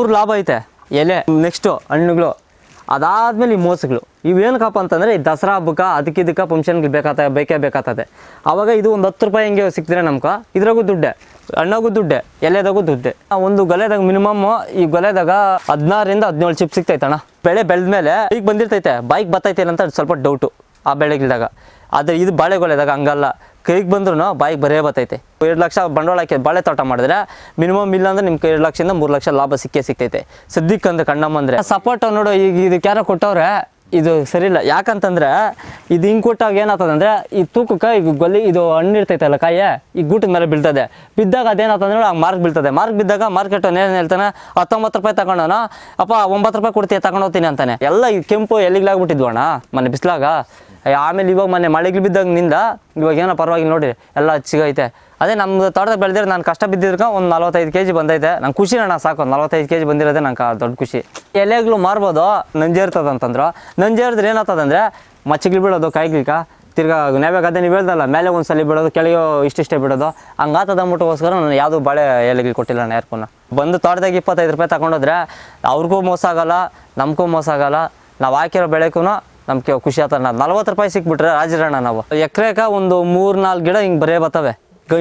ಮೂರು ಲಾಭ ಐತೆ, ಎಲೆ ನೆಕ್ಸ್ಟು ಹಣ್ಣುಗಳು, ಅದಾದ್ಮೇಲೆ ಈ ಮೋಸಗಳು. ಇವೇನಕ್ಕಪ್ಪ ಅಂತಂದರೆ, ಈ ದಸರಾ ಹಬ್ಬಕ್ಕೆ ಅದಕ್ಕೆ ಇದಕ್ಕೆ ಫಂಕ್ಷನ್ಗೆ ಬೇಕಾತ, ಬೇಕೇ ಬೇಕಾಗ್ತದೆ ಆವಾಗ ಇದು ಒಂದು ಹತ್ತು ರೂಪಾಯಿ ಹಿಂಗೆ ಸಿಕ್ತಿದ್ರೆ ನಮ್ಗೆ ಇದ್ರಾಗೂ ದುಡ್ಡೆ, ಹಣ್ಣಾಗೂ ದುಡ್ಡೆ, ಎಲೆದಾಗೂ ದುಡ್ಡೆ. ಒಂದು ಗೊಲೆದಾಗ ಮಿನಿಮಮ್ ಈ ಗೊಲೆದಾಗ ಹದಿನಾರರಿಂದ ಹದಿನೇಳು ಚಿಪ್ ಸಿಗ್ತೈತಣ್ಣ. ಬೆಳೆ ಬೆಳೆದ್ಮೇಲೆ ಈಗ ಬಂದಿರ್ತೈತೆ ಬೈಕ್ ಬರ್ತೈತೆ ಅಂತ ಸ್ವಲ್ಪ ಡೌಟು ಆ ಬೆಳೆಗಿಲ್ದಾಗ ಆದರೆ ಇದು ಬಾಳೆಗೊಲೆದಾಗ ಹಂಗಲ್ಲ. ಕೈಗೆ ಬಂದ್ರೂ ಬಾಯಿಗೆ ಬರೇ ಬತ್ತೈತೆ ಎರಡು ಲಕ್ಷ ಬಂಡವಾಳ ಹಾಕಿ ಬಾಳೆ ತೋಟ ಮಾಡಿದ್ರೆ ಮಿನಿಮಮ್ ಇಲ್ಲ ಅಂದ್ರೆ ನಿಮ್ಗೆ ಎರಡು ಲಕ್ಷದಿಂದ ಮೂರು ಲಕ್ಷ ಲಾಭ ಸಿಕ್ಕೇ ಸಿಗ್ತೈತೆ. ಸದ್ಯಕ್ಕೆ ಅಂದ್ರೆ ಕಣ್ಣಮ್ಮ ಅಂದ್ರೆ ಸಪೋರ್ಟ್ ನೋಡು, ಈಗ ಇದಕ್ಕೆ ಯಾರೋ ಕೊಟ್ಟವ್ರೆ, ಇದು ಸರಿ ಇಲ್ಲ ಯಾಕಂತಂದ್ರೆ ಇದು ಹಿಂಗೆ ಕೊಟ್ಟಾಗ ಏನಾಗ್ತದಂದ್ರೆ ಈ ತೂಕಕ್ಕೆ ಈಗ ಗೊಲ್ಲಿ ಇದು ಹಣ್ಣು ಇರ್ತೈತಲ್ಲ ಕಾಯಿ, ಈ ಗೂಟದ ಮೇಲೆ ಬೀಳ್ತದೆ. ಬಿದ್ದಾಗ ಅದೇನಾಗ್ತಂದ್ರೆ ಆ ಮಾರ್ಕ್ ಬೀಳ್ತದೆ. ಮಾರ್ಕ್ ಬಿದ್ದಾಗ ಮಾರ್ಕೆಟ್ ಏನು ಹೇಳ್ತಾನೆ, ಹತ್ತೊಂಬತ್ತು ರೂಪಾಯಿ ತಗೊಂಡೋಣ ಅಪ್ಪ ಒಂಬತ್ತು ರೂಪಾಯಿ ಕೊಡ್ತೀಯ ತಗೊಂಡೋಗ್ತೀನಿ ಅಂತಾನೆ. ಎಲ್ಲ ಈ ಕೆಂಪು ಎಲ್ಲಿಗ್ಲಾಗ್ಬಿಟ್ಟಿದ್ವು ಅಣ್ಣ ಮೊನ್ನೆ ಬಿಸ್ಲಾಗ? ಆಮೇಲೆ ಇವಾಗ ಮೊನ್ನೆ ಮಳೆಗೆ ಬಿದ್ದಂಗೆ ನಿಂದ ಇವಾಗ ಏನೋ ಪರವಾಗಿಲ್ಲ ನೋಡಿರಿ ಎಲ್ಲ ಚಿಗೈತೆ ಅದೇ ನಮ್ಮ ತೋಟದಾಗ ಬೆಳೆದಿರೋ ನಾನು ಕಷ್ಟ ಬಿದ್ದಿದ್ಕ ಒಂದು ನಲ್ವತ್ತೈದು ಕೆ ಜಿ ಬಂದೈತೆ. ನಂಗೆ ಖುಷಿ ನಾನು ಸಾಕು. ನಲ್ವತ್ತೈದು ಕೆ ಜಿ ಬಂದಿರೋದೇ ನಂಗೆ ದೊಡ್ಡ ಖುಷಿ. ಎಲೆಗಳು ಮಾರ್ಬೋದು ನಂಜೇರ್ತದ ಅಂತಂದ್ರೆ ನಂಜೇರಿದ್ರೆ ಏನಾಗ್ತದಂದ್ರೆ ಮಚ್ಚಿಗಳು ಬೀಳೋದು ಕಾಯಿಗಳಿಕ ತಿರ್ಗಾ ನಾವ್ಯಾಗ ಅದೇ ನೀವು ಹೇಳ್ದಲ್ಲ, ಮೇಲೆ ಒಂದು ಸಲ ಬಿಡೋದು ಕೆಳಗೆ ಇಷ್ಟಿಷ್ಟೇ ಬಿಡೋದು ಹಂಗಾತದ ಅಂದ್ಬಿಟ್ಟುಗೋಸ್ಕರ ನಾನು ಯಾವುದು ಬಾಳೆ ಎಲೆಗಳು ಕೊಟ್ಟಿಲ್ಲ ನಾನು ಯಾರ್ಗೂ ಬಂದು ತೋಟದಾಗ ಇಪ್ಪತ್ತೈದು ರೂಪಾಯಿ ತಗೊಂಡೋದ್ರೆ ಅವ್ರಿಗೂ ಮೋಸ ಆಗೋಲ್ಲ, ನಮಗೂ ಮೋಸ ಆಗೋಲ್ಲ. ನಾವು ಹಾಕಿರೋ ಬೆಳೆಗೂ ನಮ್ಗೆ ಖುಷಿ ಆತ ನಲ್ವತ್ತು ರೂಪಾಯಿ ಸಿಕ್ಬಿಟ್ರೆ ರಾಜರಣ್ಣ ನಾವು. ಎಕರೆಕ ಒಂದು ಮೂರು ನಾಲ್ಕು ಗಿಡ ಹಿಂಗೆ ಬರೇ ಬರ್ತವೆ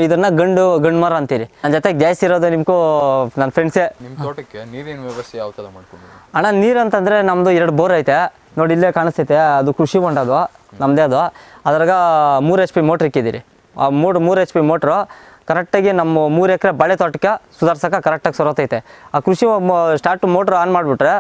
ಇದನ್ನ ಗಂಡು ಗಂಡು ಮರ ಅಂತೀರಿ. ನನ್ನ ಜೊತೆಗೆ ಜಾಸ್ತಿ ಇರೋದು ನಿಮ್ಗೂ ನನ್ನ ಫ್ರೆಂಡ್ಸೇ ನಿಮ್ಮ ತೋಟಕ್ಕೆ ನೀರಿನ ವ್ಯವಸ್ಥೆ ಯಾವ ಥರ ಅಣ್ಣ ನೀರು ಅಂತಂದರೆ ನಮ್ಮದು ಎರಡು ಬೋರ್ ಐತೆ. ನೋಡಿ ಇಲ್ಲೇ ಕಾಣಿಸ್ತೈತೆ. ಅದು ಕೃಷಿ ಹೊಂಡ ಅದು ನಮ್ಮದೇ ಅದು. ಅದ್ರಾಗ ಮೂರು ಎಚ್ ಪಿ ಮೋಟ್ರ್ ಇಕ್ಕಿದ್ದೀರಿ. ಆ ಮೂರು ಮೂರು ಎಚ್ ಪಿ ಮೋಟ್ರು ಕರೆಕ್ಟಾಗಿ ನಮ್ಮ ಮೂರು ಎಕರೆ ಬಾಳೆ ತೋಟಕ್ಕೆ ಸುಧಾರ್ಸೋಕೆ ಕರೆಕ್ಟಾಗಿ ಸೊರತೈತೆ. ಆ ಕೃಷಿ ಸ್ಟಾರ್ಟ್ ಮೋಟ್ರ್ ಆನ್ ಮಾಡಿಬಿಟ್ರೆ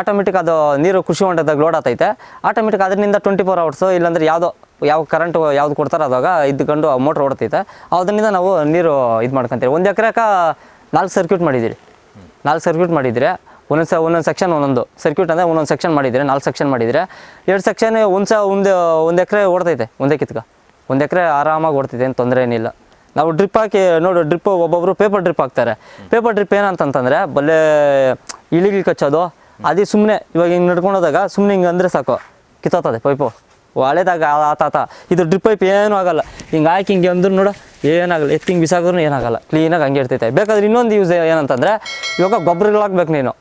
ಆಟೋಮೆಟಿಕ್ ಅದು ನೀರು ಕೃಷಿ ಹೊಂಡದಾಗ ಲೋಡ್ ಆತೈತೆ. ಆಟೋಮೆಟಿಕ್ ಅದರಿಂದ ಟ್ವೆಂಟಿ ಫೋರ್ ಅವರ್ಸು ಇಲ್ಲಾಂದ್ರೆ ಯಾವುದೋ, ಯಾವ ಕರೆಂಟ್ ಯಾವ್ದು ಕೊಡ್ತಾರೋ ಅದಾಗ ಇದ್ಕೊಂಡು ಮೋಟ್ರ್ ಓಡ್ತೈತೆ. ಅದರಿಂದ ನಾವು ನೀರು ಇದು ಮಾಡ್ಕೊಂತೀವಿ. ಒಂದು ಎಕರೆಕ ನಾಲ್ಕು ಸರ್ಕ್ಯೂಟ್ ಮಾಡಿದ್ದೀರಿ. ನಾಲ್ಕು ಸರ್ಕ್ಯೂಟ್ ಮಾಡಿದರೆ ಒಂದೊಂದು ಸ, ಒಂದೊಂದು ಸೆಕ್ಷನ್ ಒಂದೊಂದು. ಸರ್ಕ್ಯೂಟ್ ಅಂದರೆ ಒಂದೊಂದು ಸೆಕ್ಷನ್ ಮಾಡಿದರೆ ನಾಲ್ಕು ಸೆಕ್ಷನ್ ಮಾಡಿದರೆ ಎರಡು ಸೆಕ್ಷನ್ ಒಂದು ಸ ಒಂದು ಒಂದು ಎಕರೆ ಓಡ್ತೈತೆ ಒಂದೇ ಕಿತ್ಕ. ಒಂದು ಎಕರೆ ಆರಾಮಾಗಿ ಓಡ್ತೈತೆ, ಏನು ತೊಂದರೆ ಏನಿಲ್ಲ. ನಾವು ಡ್ರಿಪ್ ಹಾಕಿ, ನೋಡು ಡ್ರಿಪ್ ಒಬ್ಬೊಬ್ಬರು ಪೇಪರ್ ಡ್ರಿಪ್ ಹಾಕ್ತಾರೆ. ಪೇಪರ್ ಡ್ರಿಪ್ ಏನಂತಂತಂದರೆ, ಬಲ್ಲೆ ಇಳಿಗಿಲ್ ಕಚ್ಚೋದು. ಅದೇ ಸುಮ್ಮನೆ ಇವಾಗ ಹಿಂಗೆ ನಡ್ಕೊಂಡೋದಾಗ ಸುಮ್ಮನೆ ಹಿಂಗೆ ಅಂದರೆ ಸಾಕು. ಕಿತ್ತೋತದೆ ಪೈಪು ಹಳೆದಾಗ ಆತಾತ ಇದು ಡ್ರಿಪ್ ಪೈಪ್ ಏನೂ ಆಗಲ್ಲ. ಹಿಂಗೆ ಹಾಕಿ ಹಿಂಗೆ ಅಂದ್ರು ನೋಡು, ಏನಾಗಲ್ಲ. ಎತ್ತಿಂಗ್ ಬಿಸಾಕಿದ್ರು ಏನಾಗಲ್ಲ. ಕ್ಲೀನಾಗಿ ಹಂಗೆ ಇರ್ತೈತೆ. ಬೇಕಾದ್ರೆ ಇನ್ನೊಂದು ಯೂಸ್ ಏನಂತಂದರೆ, ಇವಾಗ ಗೊಬ್ಬರಗಳು ಹಾಕ್ಬೇಕು ನೀನು.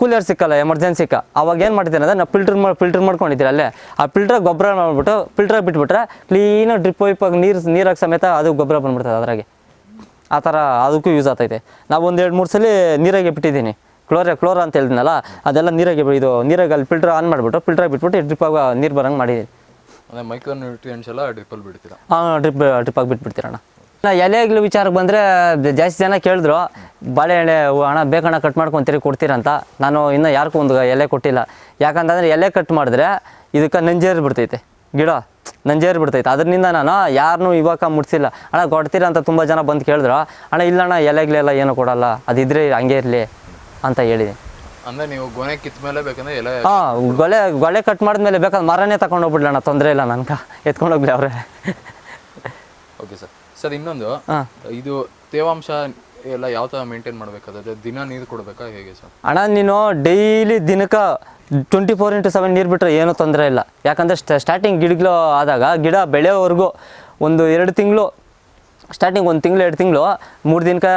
ಕೂಲರ್ ಸಿಕ್ಕಲ್ಲ ಎಮರ್ಜೆನ್ಸಿಕ ಅವಾಗ ಏನು ಮಾಡ್ತೀನಿ ಅಂದರೆ ನಾವು ಫಿಲ್ಟರ್ ಮಾಡಿ ಫಿಲ್ಟರ್ ಮಾಡ್ಕೊಂಡಿದ್ದೀರ ಅಲ್ಲೇ. ಆ ಫಿಲ್ಟರ್ ಗೊಬ್ಬರ ಮಾಡಿಬಿಟ್ಟು ಫಿಲ್ಟರ್ ಬಿಟ್ಬಿಟ್ರೆ ಕ್ಲೀನಾಗಿ ಡ್ರಿಪ್ ವೈಪಾಗಿ ನೀರು ನೀರಾಗಿ ಸಮೇತ ಅದು ಗೊಬ್ಬರ ಬಂದ್ಬಿಡ್ತದೆ ಅದರಾಗೆ. ಆ ಥರ ಅದಕ್ಕೂ ಯೂಸ್ ಆಗ್ತೈತೆ. ನಾವು ಒಂದು ಎರಡು ಮೂರು ಸಲ ನೀರಾಗೆ ಬಿಟ್ಟಿದ್ದೀನಿ. ಕ್ಲೋರ ಕ್ಲೋರ ಅಂತ ಹೇಳಿದ್ನಲ್ಲ ಅದೆಲ್ಲ ನೀರಾಗೆ ಇದು ನೀರಾಗೆ ಅಲ್ಲಿ ಫಿಲ್ಟರ್ ಆನ್ ಮಾಡಿಬಿಟ್ಟು ಫಿಲ್ಟರ್ ಬಿಟ್ಬಿಟ್ಟು ಡ್ರಿಪ್ಪಾಗ ನೀರು ಬರಂಗೆ ಮಾಡಿದ್ದೀನಿ. ಮೈಕ್ರೋ ನ್ಯೂಟ್ರಿಯೆಂಟ್ಸ್ ಎಲ್ಲ ಡ್ರಿಪ್ಪಲ್ಲಿ ಬಿಡ್ತೀರಾ? ಹಾಂ ಡ್ರಿಪ್ ಡ್ರಿಪ್ಪಾಗಿ ಬಿಟ್ಬಿಡ್ತೀರಣ್ಣ. ನಾ ಎಲೆಗಳ ವಿಚಾರಕ್ಕೆ ಬಂದರೆ ಜಾಸ್ತಿ ಜನ ಕೇಳಿದ್ರು ಬಾಳೆಹಣ್ಣೆ ಹಣ ಬೇಕಣ್ಣ ಕಟ್ ಮಾಡ್ಕೊಂತೀರಿ ಕೊಡ್ತೀರಂತ. ನಾನು ಇನ್ನೂ ಯಾರಿಗೂ ಒಂದು ಎಲೆ ಕೊಟ್ಟಿಲ್ಲ. ಯಾಕಂತಂದರೆ ಎಲೆ ಕಟ್ ಮಾಡಿದ್ರೆ ಇದಕ್ಕೆ ನಂಜೇರಿ ಬಿಡ್ತೈತೆ. ಗಿಡ ನಂಜೇರಿ ಬಿಡ್ತೈತೆ. ಅದರಿಂದ ನಾನು ಯಾರನ್ನೂ ಇವಾಗ ಮುಟ್ಸಿಲ್ಲ. ಅಣ್ಣ ಕೊಡ್ತೀರಾ ಅಂತ ತುಂಬ ಜನ ಬಂದು ಕೇಳಿದ್ರು. ಅಣ್ಣ ಇಲ್ಲಣ್ಣ ಎಲೆಗಳೆಲ್ಲ ಏನು ಕೊಡಲ್ಲ. ಅದಿದ್ರೆ ಹಂಗೆ ಇರಲಿ ಅಂತ ಹೇಳಿದೆ. ಅಂದರೆ ನೀವು ಗೊನೆ ಕಿತ್ತ ಮೇಲೆ ಬೇಕಂದ್ರೆ ಹಾಂ ಗೊಲೆ ಗೊಲೆ ಕಟ್ ಮಾಡಿದ್ಮೇಲೆ ಬೇಕಾದ್ರೆ ಮರನೇ ತಗೊಂಡೋಗ್ಬಿಡ್ಲಣ್ಣ ತೊಂದರೆ ಇಲ್ಲ ನನ್ಗೆ. ಎತ್ಕೊಂಡು ಹೋಗ್ಲಿ ಅವ್ರೆ. ಓಕೆ ಸರ್ ಸರ್ ಇನ್ನೊಂದು ಇದು ತೇವಾಂಶ ಎಲ್ಲ ಯಾವ ತರ ಮೇಂಟೈನ್ ಮಾಡ್ಬೇಕಾದ್ರೆ ದಿನ ನೀರು ಕೊಡಬೇಕಾ ಹೇಗೆ ಸರ್? ಅಣ್ಣ ನೀನು ಡೈಲಿ ದಿನಕ್ಕೆ ಟ್ವೆಂಟಿ ಫೋರ್ ಇಂಟು ಸೆವೆನ್ ನೀರು ಬಿಟ್ಟರೆ ಏನೂ ತೊಂದರೆ ಇಲ್ಲ. ಯಾಕಂದರೆ ಸ್ಟಾರ್ಟಿಂಗ್ ಗಿಡಗಳು ಆದಾಗ ಗಿಡ ಬೆಳೆಯೋವರೆಗೂ ಒಂದು ಎರಡು ತಿಂಗಳು ಸ್ಟಾರ್ಟಿಂಗ್ ಒಂದು ತಿಂಗಳು ಎರಡು ತಿಂಗಳು ಮೂರು ದಿನಕ್ಕೆ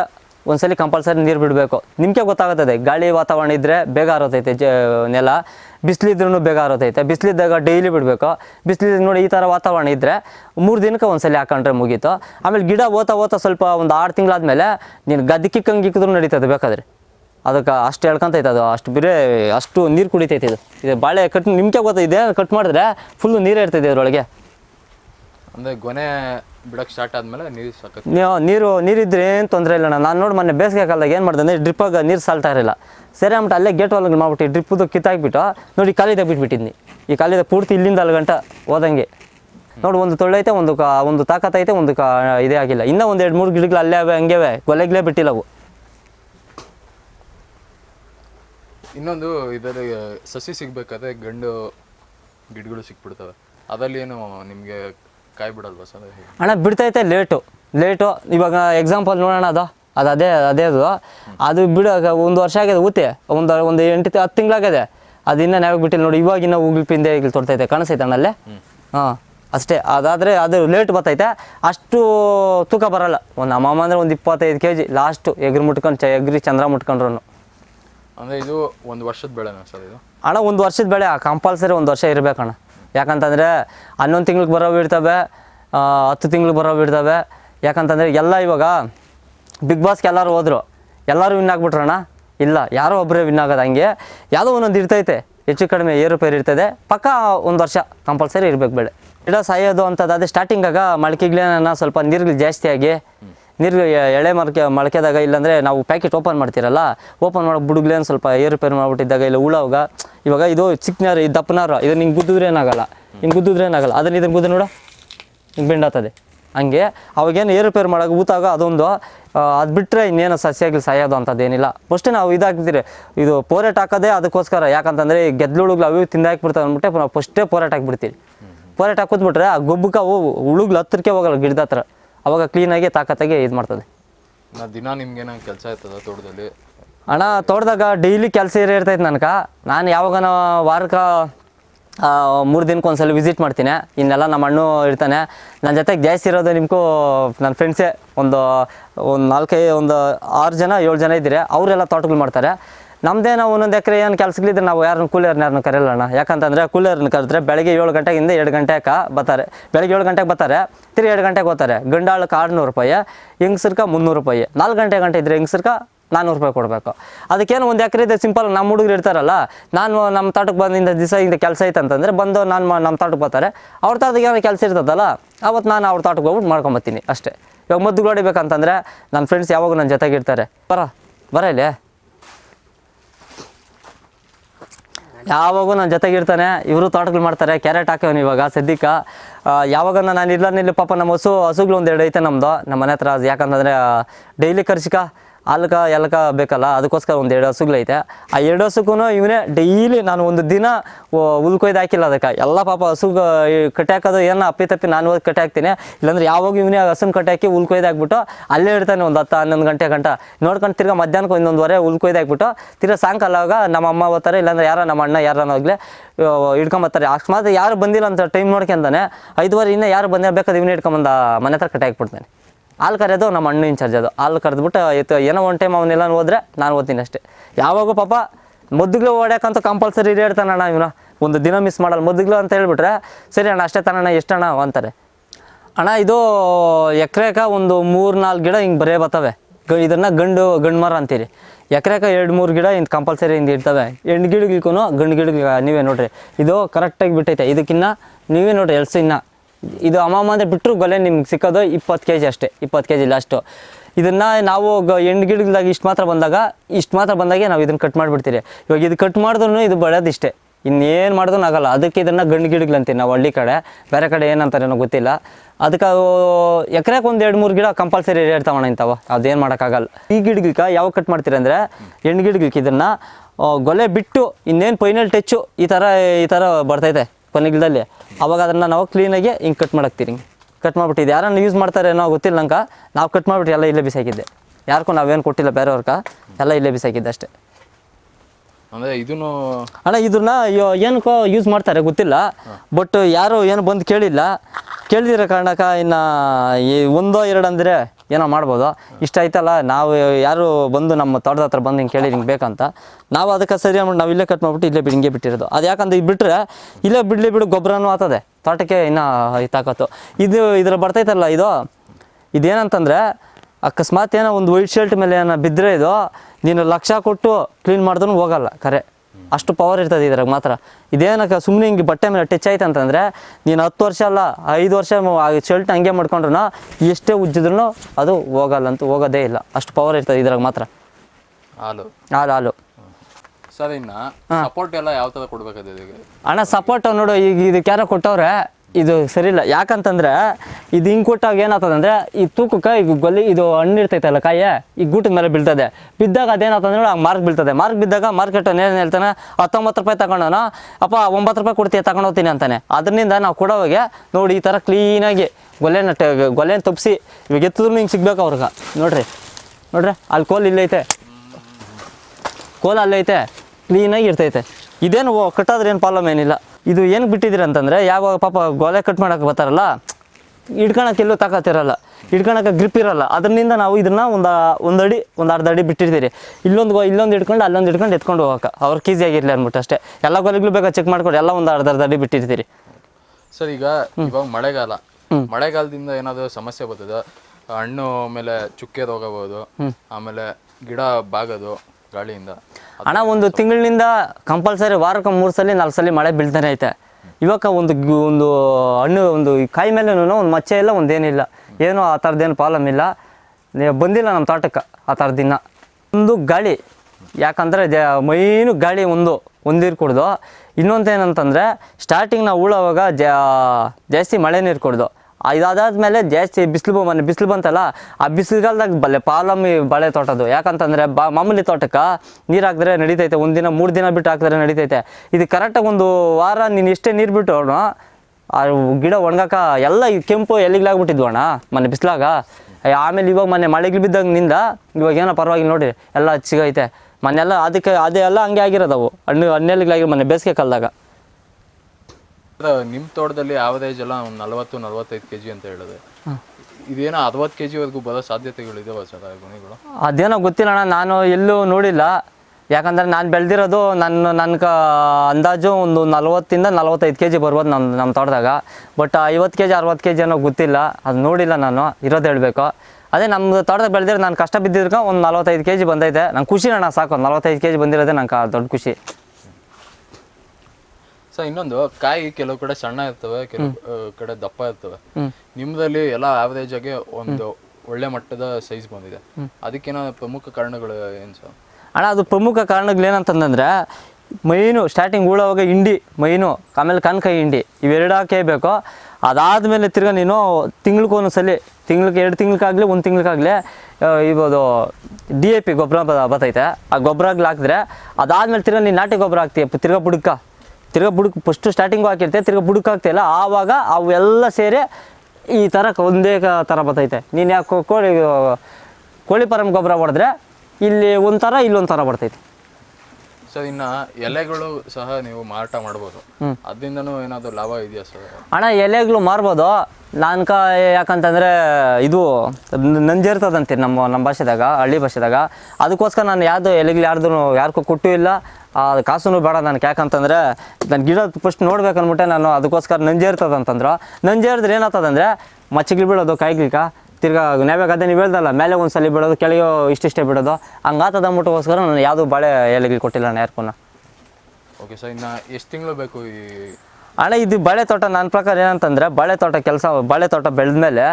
ಒಂದ್ಸಲಿ ಕಂಪಲ್ಸರಿ ನೀರು ಬಿಡಬೇಕು. ನಿಮಗೆ ಗೊತ್ತಾಗುತ್ತದೆ ಗಾಳಿ ವಾತಾವರಣ ಇದ್ದರೆ ಬೇಗ ಆರೋತೈತೆ ಜ ನೆಲ. ಬಿಸಿಲಿದ್ರೂ ಬೇಗ ಆರೋತೈತೆ ಬಿಸಿಲಿದ್ದಾಗ ಡೈಲಿ ಬಿಡಬೇಕು? ಬಿಸಿಲಿದ್ದಾಗ ನೋಡಿ ಈ ಥರ ವಾತಾವರಣ ಇದ್ದರೆ ಮೂರು ದಿನಕ್ಕೆ ಒಂದ್ಸಲಿ ಹಾಕೊಂಡ್ರೆ ಮುಗೀತು. ಆಮೇಲೆ ಗಿಡ ಓತಾ ಓತಾ ಸ್ವಲ್ಪ ಒಂದು ಆರು ತಿಂಗಳಾದ್ಮೇಲೆ ನೀನು ಗದ್ದಕ್ಕಿಕ್ಕಂಗೆ ಇಕ್ಕಿದ್ರು ನಡೀತದೆ ಬೇಕಾದ್ರೆ. ಅದಕ್ಕೆ ಅಷ್ಟು ಹೇಳ್ಕೊಂತೈತೆ ಅದು. ಅಷ್ಟು ಬಿರೆ ಅಷ್ಟು ನೀರು ಕುಡಿತೈತೆ ಇದು. ಇದು ಬಾಳೆ ಕಟ್ ನಿಮ್ಗೆ ಗೊತ್ತಾ? ಇದೆ ಕಟ್ ಮಾಡಿದ್ರೆ ಫುಲ್ಲು ನೀರು ಇರ್ತೈತೆ ಇದರೊಳಗೆ. ಅಂದರೆ ಗೊನೆ ಬಿಡಕ್ಕೆ ಸ್ಟಾರ್ಟ್ ಆದಮೇಲೆ ನೀರು ಸಾಕು ನೀವು ನೀರು ನೀರಿದ್ರೆ ಏನು ತೊಂದರೆ ಇಲ್ಲ ನಾನು ನೋಡಿ ಮೊನ್ನೆ ಬೇಸಿಗೆ ಕಾಲದಾಗ ಏನು ಮಾಡಿದೆ ಅಂದರೆ ಡ್ರಿಪ್ಪಾಗ ನೀರು ಸಾಲ್ತಾ ಇರಲಿಲ್ಲ. ಸರಿ ಅಂಬಿಟ್ಟು ಅಲ್ಲೇ ಗೇಟ್ ವಾಲ್ಗಳು ಮಾಡ್ಬಿಟ್ಟು ಡ್ರಿಪ್ಪುದು ಕಿತ್ತಾಕ್ಬಿಟ್ಟು ನೋಡಿ ಕಾಲಿದಾಗ ಬಿಟ್ಬಿಟ್ಟಿದ್ನಿ. ಈ ಕಾಲಿದ ಪೂರ್ತಿ ಇಲ್ಲಿಂದ ಅಲ್ಲಿ ಗಂಟ ಹೋದಂಗೆ. ನೋಡಿ ಒಂದು ತೊಳ್ಳೈತೆ ಒಂದು ಕಾ ಒಂದು ತಾಕತ್ತೈತೆ ಒಂದು ಕ ಇದೇ ಆಗಿಲ್ಲ. ಇನ್ನೂ ಒಂದು ಎರಡು ಮೂರು ಗಿಡಗಳು ಅಲ್ಲೇ ಅವೆ ಹಂಗೆ ಕೊಲೆಗ್ಲೇ ಬಿಟ್ಟಿಲ್ಲ ಅವು. ಇನ್ನೊಂದು ಇದರಲ್ಲಿ ಸಸಿ ಸಿಗ್ಬೇಕಾದ್ರೆ ಗಂಡು ಗಿಡಗಳು ಸಿಕ್ಬಿಡ್ತವೆ. ಅದರಲ್ಲಿ ಏನು ನಿಮಗೆ ಕಾಯಿ ಬಿಡಲ್ವಾ ಸರ್? ಅಣ್ಣ ಬಿಡ್ತೈತೆ ಲೇಟು ಲೇಟು ಇವಾಗ ಎಕ್ಸಾಂಪಲ್ ನೋಡೋಣ ಅದು? ಅದು ಅದೇ ಅದೇ ಅದು. ಅದು ಬಿಡು ಒಂದು ವರ್ಷ ಆಗಿದೆ ಊತೆ. ಒಂದು ಒಂದು ಎಂಟು ಹತ್ತು ತಿಂಗಳಾಗಿದೆ. ಅದು ಇನ್ನೂ ನಾವಾಗ ಬಿಟ್ಟಿಲ್ಲ ನೋಡಿ ಇವಾಗ ಇನ್ನೂ ಉಗ್ಲಿ ಪಿಂದೆ ಈಗ ತೊಡ್ತೈತೆ ಕಾಣಿಸ್ತೈತೆ ಅಣ್ಣಲ್ಲೇ? ಹಾಂ ಅಷ್ಟೇ. ಅದಾದರೆ ಅದು ಲೇಟ್ ಬರ್ತೈತೆ. ಅಷ್ಟು ತೂಕ ಬರಲ್ಲ. ಒಂದು ಅಮ್ಮಮ್ಮ ಅಂದರೆ ಒಂದು ಇಪ್ಪತ್ತೈದು ಕೆ ಜಿ ಲಾಸ್ಟು ಎಗ್ರಿ ಮುಟ್ಕೊಂಡು ಚ ಎಗ್ರಿ ಚಂದ್ರ ಮುಟ್ಕೊಂಡ್ರು ಅಂದರೆ ಇದು ಒಂದು ವರ್ಷದ ಬೆಳೆ ಸರ್ ಇದು? ಅಣ್ಣ ಒಂದು ವರ್ಷದ ಬೆಳೆ ಕಂಪಲ್ಸರಿ ಒಂದು ವರ್ಷ ಇರಬೇಕಣ್ಣ. ಯಾಕಂತಂದರೆ ಹನ್ನೊಂದು ತಿಂಗ್ಳಿಗೆ ಬರೋ ಬಿಡ್ತವೆ ಹತ್ತು ತಿಂಗ್ಳಿಗೆ ಬರೋ ಬಿಡ್ತವೆ ಯಾಕಂತಂದರೆ ಎಲ್ಲ ಇವಾಗ ಬಿಗ್ ಬಾಸ್ಗೆ ಎಲ್ಲರೂ ಹೋದ್ರು. ಎಲ್ಲರೂ ವಿನ್ ಆಗ್ಬಿಟ್ರಣ್ಣ? ಇಲ್ಲ, ಯಾರೋ ಒಬ್ಬರೇ ವಿನ್ ಆಗೋದು ಹಂಗೆ. ಯಾವುದೋ ಒಂದೊಂದು ಇರ್ತೈತೆ. ಹೆಚ್ಚು ಕಡಿಮೆ ಏರುಪೇರು ಇರ್ತದೆ. ಪಕ್ಕ ಒಂದು ವರ್ಷ ಕಂಪಲ್ಸರಿ ಇರಬೇಕು ಬೇಡ. ಗಿಡ ಸಾಯೋದು ಅಂಥದ್ದು ಅದೇ ಸ್ಟಾರ್ಟಿಂಗಾಗ ಮೊಳಕೆಗಳೇನ ಸ್ವಲ್ಪ ನೀರುಗಳು ಜಾಸ್ತಿಯಾಗಿ ನೀರು ಎಳೆ ಮರಕೆ ಮೊಳಕೆದಾಗ ಇಲ್ಲಾಂದರೆ ನಾವು ಪ್ಯಾಕೆಟ್ ಓಪನ್ ಮಾಡ್ತೀರಲ್ಲ ಓಪನ್ ಮಾಡೋ ಬುಡುಗ್ಲೇನು ಸ್ವಲ್ಪ ಏರುಪೇರು ಮಾಡಿಬಿಟ್ಟಿದ್ದಾಗ ಇಲ್ಲ ಉಳವಾಗ, ಇವಾಗ ಇದು ಚಿಕ್ಕನಾರು ಇದು ದಪ್ಪನಾರು, ಇದು ಹಿಂಗೆ ಗುದ್ದಿದ್ರೆ ಏನಾಗಲ್ಲ ಹಿಂಗೆ ಗುದ್ದಿದ್ರೆ ಏನಾಗಲ್ಲ ಅದನ್ನು ಇದನ್ನು ಗುದ್ದು ನೋಡು. ಹಿಂಗೆ ಬೆಂಡಾತದೆ ಹಂಗೆ ಅವಾಗೇನು ಏರುಪೇರು ಮಾಡೋಕೆ ಊತಾಗ ಅದೊಂದು ಅದು ಬಿಟ್ಟರೆ ಇನ್ನೇನು ಸಸ್ಯಗಳು ಸಾಯೋದು ಏನಿಲ್ಲ. ಫಸ್ಟ್ ನಾವು ಇದಾಗ್ತಿರಿ ಇದು ಪೋರೇಟ್ ಹಾಕೋದೇ ಅದಕ್ಕೋಸ್ಕರ. ಯಾಕಂತಂದರೆ ಗೆದ್ಲುಳುಗ್ಲು ಅವು ತಿಂದಾಕ್ಬಿಡ್ತಾವೆ ಅಂದ್ಬಿಟ್ಟು ನಾವು ಫಸ್ಟೇ ಪೋರೇಟ್ ಹಾಕ್ಬಿಡ್ತೀವಿ. ಹಾಕಿ ಹಾಕಿದ್ಬಿಟ್ರೆ ಆ ಗೊಬ್ಬಕ್ಕೆ ಅವು ಉಳುಗ್ಲು ಹತ್ತಿರಕ್ಕೆ ಹೋಗಲ್ಲ ಗಿಡದ ಹತ್ರ. ಅವಾಗ ಕ್ಲೀನಾಗಿ ತಾಕತ್ತಾಗೆ ಇದು ಮಾಡ್ತದೆ. ದಿನ ನಿಮ್ಗೇನೋ ಕೆಲಸ ಇರ್ತದ ತೋಟದಲ್ಲಿ? ಅಣ್ಣ ತೋಟದಾಗ ಡೈಲಿ ಕೆಲಸ ಇರೇ ಇರ್ತೈತೆ ನನಗೆ ನಾನು ಯಾವಾಗನ ವಾರಕ್ಕೆ ಮೂರು ದಿನಕ್ಕೆ ಒಂದ್ಸಲ ವಿಸಿಟ್ ಮಾಡ್ತೀನಿ. ಇನ್ನೆಲ್ಲ ನಮ್ಮ ಅಣ್ಣು ಇರ್ತಾನೆ. ನನ್ನ ಜೊತೆಗೆ ಜಾಸ್ತಿ ಇರೋದು ನಿಮಗೂ ನನ್ನ ಫ್ರೆಂಡ್ಸೇ ಒಂದು ಒಂದು ನಾಲ್ಕೈ, ಒಂದು ಆರು ಜನ, ಏಳು ಜನ ಇದ್ದೀರಿ. ಅವರೆಲ್ಲ ತೋಟಗಳು ಮಾಡ್ತಾರೆ. ನಮ್ಮದೇನೋ ಒಂದೊಂದು ಎಕರೆ ಏನು ಕೆಲಸಗಳಿದ್ರೆ ನಾವು ಯಾರನ್ನ ಕೂಲಿಯರ್ನ ಯಾರನ್ನ ಕರೆಯಲ್ಲಣ್ಣ. ಯಾಕಂತಂದರೆ ಕೂಲಿಯರ್ನ ಕರೆದ್ರೆ ಬೆಳಗ್ಗೆ ಏಳು ಗಂಟೆಗಿಂದ ಎರಡು ಗಂಟೆಕ ಬರ್ತಾರೆ. ಬೆಳಗ್ಗೆ ಏಳು ಗಂಟೆಗೆ ಬರ್ತಾರೆ. ತಿರ್ಗಿ ಎರಡು ಗಂಟೆಗೆ ಹೋಗ್ತಾರೆ. ಗಂಡಾಳಕ್ಕೆ ಆರುನೂರು ರೂಪಾಯಿ, ಹೆಂಗ್ಸರ್ಕ ಮುನ್ನೂರು ರೂಪಾಯಿ. ನಾಲ್ಕು ಗಂಟೆ ಗಂಟೆ ಇದ್ದರೆ ಹೆಂಗಸ್ರಕ್ಕೆ ನಾನ್ನೂರು ರೂಪಾಯಿ ಕೊಡಬೇಕು. ಅದಕ್ಕೇನು ಒಂದು ಎಕರೆ ಇದೆ ಸಿಂಪಲ್ ನಮ್ಮ ಹುಡುಗರು ಇರ್ತಾರಲ್ಲ, ನಾನು ನಮ್ಮ ತೋಟಕ್ಕೆ ಬಂದಿಂದ ದಿವಸ ಹಿಂದೆ ಕೆಲಸ ಐತೆ ಅಂತಂದರೆ ಬಂದು ನಾನು ನಮ್ಮ ತೋಟಕ್ಕೆ ಬರ್ತಾರೆ. ಅವ್ರ ತಾಟಕ್ಕೆ ಏನೋ ಕೆಲಸ ಇರ್ತದಲ್ಲ ಅವತ್ತು ನಾನು ಅವ್ರ ತೋಟಕ್ಕೆ ಹೋಗ್ಬಿಟ್ಟು ಮಾಡ್ಕೊಂಬತ್ತೀನಿ ಅಷ್ಟೇ. ಇವಾಗ ಮದ್ದು ಹೊಡಿಬೇಕಂತಂದರೆ ನನ್ನ ಫ್ರೆಂಡ್ಸ್ ಯಾವಾಗ ನನ್ನ ಜೊತೆಗೆ ಇರ್ತಾರೆ. ಬರ ಬರ ಇಲ್ಲಿ. ಯಾವಾಗೂ ನನ್ನ ಜೊತೆಗೆ ಇರ್ತಾನೆ, ಇವರು ತೋಟಗಳು ಮಾಡ್ತಾರೆ, ಕ್ಯಾರೆಟ್ ಹಾಕ್ಯವನು ಇವಾಗ ಸದ್ಯಕ್ಕೆ. ಯಾವಾಗ ನಾನು ಇಲ್ಲ ಪಾಪ ನಮ್ಮ ಹಸು ಹಸುಗಳು ಒಂದೆರಡು ಐತೆ ನಮ್ಮದು ನಮ್ಮ ಮನೆ ಹತ್ರ. ಯಾಕಂತಂದರೆ ಡೈಲಿ ಕರ್ಸಿಕ ಹಾಲ್ಕ ಎಲ್ಕ ಬೇಕಲ್ಲ, ಅದಕ್ಕೋಸ್ಕರ ಒಂದು ಎರಡು ಹಸುಗಳೈತೆ ಆ ಎರಡು ಹಸುಗೂ ಇವನೇ ಡೈಲಿ ನಾನು ಒಂದು ದಿನ ಉಲ್ಕೊಯ್ದು ಹಾಕಿಲ್ಲ ಅದಕ್ಕೆ. ಎಲ್ಲ ಪಾಪ ಹಸು ಕಟ್ಟೆ ಹಾಕೋದು ಏನೋ ಅಪ್ಪಿ ತಪ್ಪಿ ನಾನು ಹೋಗಿ ಕಟ್ಟಿ ಹಾಕ್ತೀನಿ. ಇಲ್ಲಾಂದ್ರೆ ಯಾವಾಗ ಇವನೇ ಹಸುನ ಕಟ್ಟೆ ಹಾಕಿ ಉಲ್ಕೊಯ್ದು ಹಾಕ್ಬಿಟ್ಟು ಅಲ್ಲೇ ಇರ್ತಾನೆ ಒಂದು ಹತ್ತು, ಹನ್ನೊಂದು ಗಂಟೆ ಗಂಟ. ನೋಡ್ಕೊಂಡು ತಿರ್ಗಾ ಮಧ್ಯಾಹ್ನಕ್ಕೆ ಒಂದೊಂದುವರೆ ಉಲ್ಕೊಯ್ದು ಹಾಕ್ಬಿಟ್ಟು ತಿರ್ಗಿ ಸಾಯಂಕಾಲ ಆಗ ನಮ್ಮ ಅಮ್ಮ ಬರ್ತಾರೆ ಇಲ್ಲಾಂದ್ರೆ ಯಾರೋ ನಮ್ಮ ಅಣ್ಣ ಯಾರನ್ನ ಹೋಗ್ಲಿ ಹಿಡ್ಕೊಂಬರ್ತಾರೆ ಅಕಸ್ಮಾತ್ ಯಾರು ಬಂದಿಲ್ಲ ಅಂತ ಟೈಮ್ ನೋಡ್ಕೊಂತಾನೆ. ಐದುವರೆ ಇನ್ನೂ ಯಾರು ಬಂದಿರಬೇಕಾದ್ರೆ ಇವನೇ ಹಿಡ್ಕೊಂಬಂದ ಮನೆ ಹತ್ರ ಕಟ್ಟಿ ಹಾಕ್ಬಿಡ್ತಾನೆ. ಹಾಲು ಕರೆಯೋದು ನಮ್ಮ ಅಣ್ಣ ಇನ್ಚಾರ್ಜ್ ಅದು. ಹಾಲು ಕರೆದ್ಬಿಟ್ಟು ಇತ್ತು ಏನೋ ಒನ್ ಟೈಮ್ ಅವನ್ನೆಲ್ಲ ಹೋದ್ರೆ ನಾನು ಓದ್ತೀನಿ ಅಷ್ಟೇ. ಯಾವಾಗೂ ಪಾಪ ಮದ್ದುಗಳು ಓಡ್ಯಾಕಂತ ಕಂಪಲ್ಸರಿ ಹೇಳ್ತಾನಣ್ಣ ಅಣ್ಣ ಇವನು. ಒಂದು ದಿನ ಮಿಸ್ ಮಾಡಲ್ಲ. ಮದ್ದುಗಳು ಅಂತ ಹೇಳ್ಬಿಟ್ರೆ, ಸರಿ ಅಣ್ಣ, ಅಷ್ಟೇ ತಾನಣ್ಣ ಎಷ್ಟಣ್ಣ ಅಂತಾರೆ. ಅಣ್ಣ, ಇದು ಎಕರೆಕ ಒಂದು ಮೂರು ನಾಲ್ಕು ಗಿಡ ಹಿಂಗೆ ಬರೇ ಬರ್ತವೆ. ಗ, ಇದನ್ನು ಗಂಡು ಗಂಡು ಮರ ಅಂತೀರಿ. ಎಕರೆಕ ಎರಡು ಮೂರು ಗಿಡ ಇಂದು ಕಂಪಲ್ಸರಿ ಹಿಂಗೆ ಇರ್ತವೆ. ಹೆಣ್ಣು ಗಿಡಗಳಿಗೂ ಗಂಡು ಗಿಡಗಳಿಗೆ, ನೀವೇ ನೋಡಿರಿ. ಇದು ಕರೆಕ್ಟಾಗಿ ಬಿಟ್ಟೈತೆ. ಇದಕ್ಕಿನ್ನ ನೀವೇ ನೋಡಿರಿ, ಎಲ್ಸಿನ್ನ. ಇದು ಅಮಾಮ ಅಂದರೆ ಬಿಟ್ಟರು ಗೊಲೆ ನಿಮ್ಗೆ ಸಿಕ್ಕೋದು ಇಪ್ಪತ್ತು ಕೆ ಜಿ ಅಷ್ಟೇ, ಇಪ್ಪತ್ತು ಕೆ ಜಿ ಲಾಸ್ಟು ಇದನ್ನು ನಾವು ಗ ಎಂಡ್ ಗಿಡದಾಗ ಇಷ್ಟು ಮಾತ್ರ ಬಂದಾಗ, ಇಷ್ಟು ಮಾತ್ರ ಬಂದಾಗೆ ನಾವು ಇದನ್ನು ಕಟ್ ಮಾಡಿಬಿಡ್ತೀರಿ. ಇವಾಗ ಇದು ಕಟ್ ಮಾಡಿದ್ರು ಇದು ಬೆಳೆಯೋದು ಇಷ್ಟೇ. ಇನ್ನೇನು ಮಾಡಿದ್ರು ಆಗಲ್ಲ. ಅದಕ್ಕೆ ಇದನ್ನು ಗಂಡು ಗಿಡಗಳಂತೀವಿ ನಾವು ಹಳ್ಳಿ ಕಡೆ. ಬೇರೆ ಕಡೆ ಏನಂತಾರೇನೋ ಗೊತ್ತಿಲ್ಲ. ಅದಕ್ಕೆ ಎಕರೆಗೆ ಒಂದು ಎರಡು ಮೂರು ಗಿಡ ಕಂಪಲ್ಸರಿ ಇರ್ತಾವಣ್ಣ ಇಂಥವು. ಅದೇನು ಮಾಡೋಕ್ಕಾಗಲ್ಲ. ಈ ಗಿಡಗಳಿಗೆ ಯಾವಾಗ ಕಟ್ ಮಾಡ್ತೀರಿ ಅಂದರೆ ಹೆಣ್ಣು ಗಿಡಗಳಿಗೆ ಇದನ್ನು ಗೊಲೆ ಬಿಟ್ಟು ಇನ್ನೇನು ಫೈನಲ್ ಟಚ್ಚು ಈ ಥರ ಈ ಥರ ಬರ್ತೈತೆ. ಕೊನೆಗಿಲ್ದಲ್ಲಿ. ಅವಾಗ ಅದನ್ನು ನಾವು ಕ್ಲೀನಾಗಿ ಹಿಂಗೆ ಕಟ್ ಮಾಡಾಕ್ತೀರಿ. ಹಿಂಗೆ ಕಟ್ ಮಾಡಿಬಿಟ್ಟಿದ್ದೆ ಯಾರನ್ನು ಯೂಸ್ ಮಾಡ್ತಾರೆ ಏನೋ ಗೊತ್ತಿಲ್ಲ ನಂಗೆ. ನಾವು ಕಟ್ ಮಾಡಿಬಿಟ್ಟು ಎಲ್ಲ ಇಲ್ಲೇ ಬಿಸಾಕಿದ್ದೆ. ಯಾರಿಗೂ ನಾವೇನು ಕೊಟ್ಟಿಲ್ಲ ಬೇರೆಯವ್ರಕ ಎಲ್ಲ ಇಲ್ಲೇ ಬಿಸಾಕಿದ್ದೆ ಅಷ್ಟೇ. ಅಂದರೆ ಇದನ್ನು ಅಣ್ಣ ಇದನ್ನ ಅಯ್ಯೋ ಏನಕ್ಕೋ ಯೂಸ್ ಮಾಡ್ತಾರೆ ಗೊತ್ತಿಲ್ಲ. ಬಟ್ ಯಾರು ಏನು ಬಂದು ಕೇಳಿಲ್ಲ. ಕೇಳಿದಿರೋ ಕಾರಣಕ್ಕೆ ಇನ್ನು ಈ ಒಂದೋ ಎರಡು ಅಂದರೆ ಏನೋ ಮಾಡ್ಬೋದು. ಇಷ್ಟ ಆಯ್ತಲ್ಲ, ನಾವು ಯಾರು ಬಂದು ನಮ್ಮ ತೋಟದ ಹತ್ರ ಬಂದು ಹಿಂಗೆ ಕೇಳಿ ಹಿಂಗೆ ಬೇಕಂತ, ನಾವು ಅದಕ್ಕೆ ಸರಿ ಅಂದ್ಬಿಟ್ಟು ನಾವು ಇಲ್ಲೇ ಕಟ್ ಮಾಡ್ಬಿಟ್ಟು ಇಲ್ಲೇ ಬಿಡಿ ಬಿಟ್ಟಿರೋದು. ಅದು ಯಾಕಂದ್ರೆ ಇದು ಬಿಟ್ಟರೆ ಇಲ್ಲೇ ಬಿಡಲಿ ಬಿಡು, ಗೊಬ್ಬರನೂ ಆಗ್ತದೆ ತೋಟಕ್ಕೆ ಇನ್ನೂ ತಾಕತ್ತು ಇದು ಇದ್ರ ಬರ್ತೈತಲ್ಲ ಇದು? ಇದೇನಂತಂದರೆ ಅಕಸ್ಮಾತ್ ಏನೋ ಒಂದು ವೈಟ್ ಶರ್ಟ್ ಮೇಲೆ ಏನೋ ಬಿದ್ದರೆ ಇದು, ನೀನು ಲಕ್ಷ ಕೊಟ್ಟು ಕ್ಲೀನ್ ಮಾಡಿದ್ರು ಹೋಗಲ್ಲ, ಕರೆ. ಅಷ್ಟು ಪವರ್ ಇರ್ತದೆ ಇದ್ರಾಗ ಮಾತ್ರ. ಇದೇನಕ್ಕೆ ಸುಮ್ಮನೆ ಹಿಂಗೆ ಬಟ್ಟೆ ಮೇಲೆ ಟಚ್ ಆಯ್ತು ಅಂತಂದರೆ ನೀನು ಹತ್ತು ವರ್ಷ ಅಲ್ಲ ಐದು ವರ್ಷ ಶರ್ಟ್ ಹಂಗೆ ಮಾಡ್ಕೊಂಡ್ರು ಎಷ್ಟೇ ಉಜ್ಜಿದ್ರು ಅದು ಹೋಗಲ್ಲ ಅಂತ ಹೋಗೋದೇ ಇಲ್ಲ. ಅಷ್ಟು ಪವರ್ ಇರ್ತದೆ ಇದ್ರಾಗ ಮಾತ್ರ. ಹಾಲು. ಹಾಲು ಹಾಲು. ಸರ್ ಇನ್ನು ಸಪೋರ್ಟ್ ಎಲ್ಲ ಯಾವ ಥರ ಕೊಡಬೇಕಾದ ಅಣ್ಣ ಸಪೋರ್ಟ್ ನೋಡು ಈಗ ಇದಕ್ಕೆ ಯಾರೋ ಕೊಟ್ಟವ್ರೆ ಇದು ಸರಿಯಿಲ್ಲ. ಯಾಕಂತಂದ್ರೆ ಇದು ಹಿಂಗೆ ಕೊಟ್ಟಾಗ ಏನಾಗ್ತದಂದ್ರೆ ಈ ತೂಕಕ್ಕೆ ಈಗ ಗೊಲ್ಲಿ ಇದು ಹಣ್ಣು ಇರ್ತೈತಲ್ಲ ಕಾಯಿ, ಈ ಗೂಟದ ಮೇಲೆ ಬೀಳ್ತದೆ. ಬಿದ್ದಾಗ ಅದೇನಾಗ್ತಂದ್ರೆ ಹಂಗೆ ಮಾರ್ಕ್ ಬೀಳ್ತದೆ. ಮಾರ್ಕ್ ಬಿದ್ದಾಗ ಮಾರ್ಕೆಟ್ ಏನು ಹೇಳ್ತಾನೆ, ಹತ್ತೊಂಬತ್ತು ರೂಪಾಯಿ ತಗೊಂಡೋಣ ಅಪ್ಪ ಒಂಬತ್ತು ರೂಪಾಯಿ ಕೊಡ್ತೀಯ ತಗೊಂಡೋಗ್ತೀನಿ ಅಂತಾನೆ. ಅದರಿಂದ ನಾವು ಕೊಡೋವಾಗೆ ನೋಡಿ ಈ ಥರ ಕ್ಲೀನಾಗಿ ನಟ್ಟ ಗೊಲೆನ ತಪ್ಪಿಸಿ ಇವಾಗ ಎತ್ತಿದ್ರು ಹಿಂಗೆ ಸಿಗ್ಬೇಕು ಅವ್ರಿಗೆ. ನೋಡ್ರಿ ನೋಡ್ರಿ, ಅಲ್ಲಿ ಕೋಲ್ ಇಲ್ಲೈತೆ ಕೋಲ್ ಅಲ್ಲೈತೆ ಕ್ಲೀನಾಗಿ ಇರ್ತೈತೆ. ಇದೇನು ಕಟ್ಟೋದ್ರೆ ಏನು ಪ್ರಾಬ್ಲಮ್ ಏನಿಲ್ಲ. ಇದು ಏನು ಬಿಟ್ಟಿದ್ದೀರ ಅಂತಂದರೆ ಯಾವಾಗ ಪಾಪ ಗೋಲೆ ಕಟ್ ಮಾಡೋಕೆ ಬರ್ತಾರಲ್ಲ ಹಿಡ್ಕೊಳಕ್ಕೆ ಎಲ್ಲೂ ತಾಕತ್ತಿರಲ್ಲ ಹಿಡ್ಕೊಳಕ್ಕೆ ಗ್ರಿಪ್ ಇರಲ್ಲ ಅದರಿಂದ ನಾವು ಇದನ್ನ ಒಂದು ಒಂದು ಅಡಿ ಒಂದು ಅರ್ಧ ಅಡಿ ಬಿಟ್ಟಿರ್ತೀರಿ. ಇಲ್ಲೊಂದು ಇಲ್ಲೊಂದು ಹಿಡ್ಕೊಂಡು ಅಲ್ಲೊಂದು ಹಿಡ್ಕೊಂಡು ಎತ್ಕೊಂಡು ಹೋಗೋಕೆ ಅವ್ರಿಗೆ ಕೀಸಿ ಆಗಿರಲಿ ಅಂದ್ಬಿಟ್ಟು ಅಷ್ಟೇ. ಎಲ್ಲ ಗೊಲೆಗಳು ಬೇಕಾ ಚೆಕ್ ಮಾಡ್ಕೊಂಡು ಎಲ್ಲ ಒಂದು ಅರ್ಧ ಅರ್ಧ ಅಡಿ ಬಿಟ್ಟಿರ್ತೀರಿ. ಸರ್ ಈಗ ಇವಾಗ ಮಳೆಗಾಲ. ಮಳೆಗಾಲದಿಂದ ಏನಾದರೂ ಸಮಸ್ಯೆ ಬರ್ತದೆ? ಹಣ್ಣು ಮೇಲೆ ಚುಕ್ಕೆ ರೋಗಬಹುದು ಆಮೇಲೆ ಗಿಡ ಬಾಗೋದು ಗಾಳಿಯಿಂದ ಹಣ ಒಂದು ತಿಂಗಳಿನಿಂದ ಕಂಪಲ್ಸರಿ ವಾರಕ್ಕೆ ಮೂರು ಸಲ ನಾಲ್ಕು ಸಲ ಮಳೆ ಬೀಳ್ತಾನೆ ಐತೆ. ಇವಾಗ ಒಂದು ಗ್- ಒಂದು ಹಣ್ಣು ಒಂದು ಈ ಕಾಯಿ ಮೇಲೂ ಒಂದು ಮಚ್ಚೆ ಇಲ್ಲ ಒಂದೇನಿಲ್ಲ. ಏನೂ ಆ ಥರದ್ದೇನು ಪ್ರಾಬ್ಲಮ್ ಇಲ್ಲ. ನೀವು ಬಂದಿಲ್ಲ ನಮ್ಮ ತೋಟಕ್ಕೆ ಆ ಥರದಿನ್ನ ಒಂದು ಗಾಳಿ ಯಾಕಂದರೆ ಜ ಮೈನು ಗಾಳಿ ಒಂದು ಒಂದಿರು ಕುಡ್ದು. ಇನ್ನೊಂದು ಏನಂತಂದರೆ ಸ್ಟಾರ್ಟಿಂಗ್ ನಾವು ಉಳೋವಾಗ ಜಾ ಜಾಸ್ತಿ ಮಳೆ ನೀರು ಕುಡ್ದು. ಇದಾದ್ಮೇಲೆ ಜಾಸ್ತಿ ಬಿಸಿಲು ಮೊನ್ನೆ ಬಿಸಿಲು ಬಂತಲ್ಲ, ಆ ಬಿಸಿಲುಗಾಲದಾಗ ಬಲೆ ಪಾಲಮ್ ಬಳೆ ತೋಟದ್ದು ಯಾಕಂತಂದರೆ ಬಾ ಮಾಮೂಲಿ ತೋಟಕ್ಕೆ ನೀರು ಹಾಕಿದ್ರೆ ನಡೀತೈತೆ ಒಂದಿನ ಮೂರು ದಿನ ಬಿಟ್ಟು ಹಾಕಿದ್ರೆ ನಡೀತೈತೆ. ಇದು ಕರೆಕ್ಟಾಗಿ ಒಂದು ವಾರ ನೀನು ಇಷ್ಟೇ ನೀರು ಬಿಟ್ಟು ಆ ಗಿಡ ಒಣಗಾಕ ಎಲ್ಲ ಕೆಂಪು ಎಲ್ಲಿಗ್ಲಾಗ್ಬಿಟ್ಟಿದ್ವು ಅಣ್ಣ ಮೊನ್ನೆ ಬಿಸಿಲಾಗ? ಆಮೇಲೆ ಇವಾಗ ಮೊನ್ನೆ ಮಳೆಗೆ ಬಿದ್ದಂಗಿನಿಂದ ಇವಾಗ ಏನೋ ಪರವಾಗಿಲ್ಲ ನೋಡಿ ಎಲ್ಲ ಹಚ್ಚಿಗೈತೆ ಮೊನ್ನೆಲ್ಲ ಅದಕ್ಕೆ, ಅದೇ ಎಲ್ಲ ಹಂಗೆ ಆಗಿರೋದವು ಹಣ್ಣು ಹಣ್ಣೆಲ್ಲಿಗ್ಲಾಗಿ ಮೊನ್ನೆ ಬೇಸಿಗೆ ಕಾಲದಾಗ. ನಿಮ್ಮ ತೋಟದಲ್ಲಿ ಆವರೇಜ್ ಜಲ ಒಂದು ನಲವತ್ತು ನಲವತ್ತೈದು ಕೆ ಜಿ ಅಂತ ಹೇಳಿದೆ ಇದೇನೋ ಅರವತ್ತು ಕೆ ಜಿವರೆಗೂ ಬರೋ ಸಾಧ್ಯತೆಗಳಿದಾವೆ ಸರ್ ಆ ಗುಣಿಗಳು ಅದೇನೋ ಗೊತ್ತಿಲ್ಲ ಅಣ್ಣ ನಾನು ಎಲ್ಲೂ ನೋಡಿಲ್ಲ. ಯಾಕಂದ್ರೆ ನಾನು ಬೆಳೆದಿರೋದು ನನ್ನ ನನ್ನ ಕ ಅಂದಾಜು ಒಂದು ನಲ್ವತ್ತಿಂದ ನಲ್ವತ್ತೈದು ಕೆ ಜಿ ಬರ್ಬೋದು ನಮ್ಮ ನಮ್ಮ ತೋಟದಾಗ. ಬಟ್ ಐವತ್ತು ಕೆ ಜಿ ಅರವತ್ತು ಕೆ ಜಿ ಅನ್ನೋ ಗೊತ್ತಿಲ್ಲ. ಅದು ನೋಡಿಲ್ಲ ನಾನು ಇರೋದು ಹೇಳಬೇಕು. ಅದೇ ನಮ್ಮ ತೋಟದಾಗ ಬೆಳೆದಿರೋ ನಾನು ಕಷ್ಟ ಬಿದ್ದಿದ್ಕ ಒಂದು ನಲ್ವತ್ತೈದು ಕೆ ಜಿ ಬಂದೈತೆ. ನಂಗೆ ಖುಷಿ ಅಣ್ಣ ಸಾಕು. ನಲ್ವತ್ತೈದು ಕೆ ಜಿ ಬಂದಿರೋದೇ ನಂಗೆ ದೊಡ್ಡ ಖುಷಿ. ಸರ್ ಇನ್ನೊಂದು ಕಾಯಿ ಕೆಲವು ಕಡೆ ಸಣ್ಣ ಇರ್ತವೆ ಕೆಲವು ಕಡೆ ದಪ್ಪ ಇರ್ತವೆ. ನಿಮ್ದಲ್ಲಿ ಎಲ್ಲ ಆವರೇಜ್ ಆಗಿ ಒಂದು ಒಳ್ಳೆ ಮಟ್ಟದ ಸೈಜ್ ಬಂದಿದೆ. ಅದಕ್ಕೇನೋ ಪ್ರಮುಖ ಕಾರಣಗಳು ಏನು ಸರ್? ಅಣ್ಣ ಅದು ಪ್ರಮುಖ ಕಾರಣಗಳು ಏನಂತಂದ್ರೆ ಮೈನು ಸ್ಟಾರ್ಟಿಂಗ್ ಉಳೋವಾಗ ಹಿಂಡಿ ಮೈನು ಆಮೇಲೆ ಕನ್ಕಾಯಿ ಹಿಂಡಿ ಇವೆರಡು ಹಾಕೇಬೇಕು. ಅದಾದಮೇಲೆ ತಿರ್ಗ ನೀನು ತಿಂಗ್ಳಿಗೆ ಒಂದೊಂದ್ಸಲಿ ತಿಂಗ್ಳಿಗೆ ಎರಡು ತಿಂಗ್ಳಿಗಾಗಲಿ ಒಂದು ತಿಂಗ್ಳಿಗಾಗಲಿ ಇವದು ಡಿ ಎ ಪಿ ಗೊಬ್ಬರ ಬರ್ತೈತೆ. ಆ ಗೊಬ್ಬರಗಳು ಹಾಕಿದ್ರೆ ಅದಾದಮೇಲೆ ತಿರ್ಗ ನೀನು ನಾಟಿ ಗೊಬ್ಬರ ಹಾಕ್ತೀಯ ತಿರ್ಗಾ ಬುಡಕ್ಕ. ತಿರ್ಗಾ ಬುಡಕ್ ಫಸ್ಟ್ ಸ್ಟಾರ್ಟಿಂಗು ಹಾಕಿರ್ತೆ ತಿರ್ಗಾ ಬುಡಕ್ ಹಾಕ್ತಿಲ್ಲ ಆವಾಗ ಅವೆಲ್ಲ ಸೇರಿ ಈ ಥರ ಒಂದೇ ಥರ ಬರ್ತೈತೆ. ನೀನು ಯಾಕೆ ಕೋಳಿ ಕೋಳಿ ಫಾರಮ್ ಗೊಬ್ಬರ ಹೊಡೆದ್ರೆ ಇಲ್ಲಿ ಒಂಥರ ಇಲ್ಲೊಂದು ಥರ ಬರ್ತೈತೆ. ಸರ್ ಇನ್ನ ಎಲೆಗಳು ಸಹ ನೀವು ಮಾರಾಟ ಮಾಡ್ಬೋದು. ಅದರಿಂದನೂ ಏನಾದರೂ ಲಾಭ ಇದೆಯಾ ಸರ್? ಹಣ ಎಲೆಗಳು ಮಾರ್ಬೋದು. ನಾನು ಕ ಯಾಕಂತಂದರೆ ಇದು ನಂಜೇರ್ತದಂತೆ ನಮ್ಮ ನಮ್ಮ ಭಾಷೆದಾಗ ಹಳ್ಳಿ ಭಾಷೆದಾಗ. ಅದಕ್ಕೋಸ್ಕರ ನಾನು ಯಾವುದು ಎಲೆಗಳು ಯಾರ್ದು ಯಾರಿಗೂ ಕೊಟ್ಟು ಇಲ್ಲ. ಆ ಕಾಸುನು ಬೇಡ ನನಗೆ ಯಾಕಂತಂದರೆ ನಾನು ಗಿಡ ಫಸ್ಟ್ ನೋಡ್ಬೇಕು ಅಂದ್ಬಿಟ್ಟೆ ನಾನು ಅದಕ್ಕೋಸ್ಕರ ನಂಜೇರ್ತದ ಅಂತಂದ್ರು. ನಂಜೇರಿದ್ರೆ ಏನಾಗ್ತದಂದರೆ ಮಚ್ಚಿಗೆ ಬೀಳೋದು ಕೈಗಿಲ್ಕ ತಿರ್ಗಾ ಅದೇ ನೀವು ಹೇಳ್ದಲ್ಲ ಮೇಲೆ ಒಂದ್ಸಲ ಬಿಡೋದು ಕೆಳಗೆ ಇಷ್ಟಿಷ್ಟೇ ಬಿಡೋದು ಹಂಗಾತದ ಮುಟ್ಟಗೋಸ್ಕರ ನಾನು ಯಾವುದು ಬಾಳೆ ಎಲೆಗಳು ಕೊಟ್ಟಿಲ್ಲ ನಾನು ಓಕೆ ಸರ್ ಇನ್ನ ಎಷ್ಟು ತಿಂಗಳು ಬೇಕು ಈ ಅಣ್ಣ ಇದು ಬಾಳೆ ತೋಟ ನನ್ನ ಪ್ರಕಾರ ಏನಂತಂದರೆ ಬಾಳೆ ತೋಟ ಕೆಲಸ ಬಾಳೆ ತೋಟ ಬೆಳೆದ ಮೇಲೆ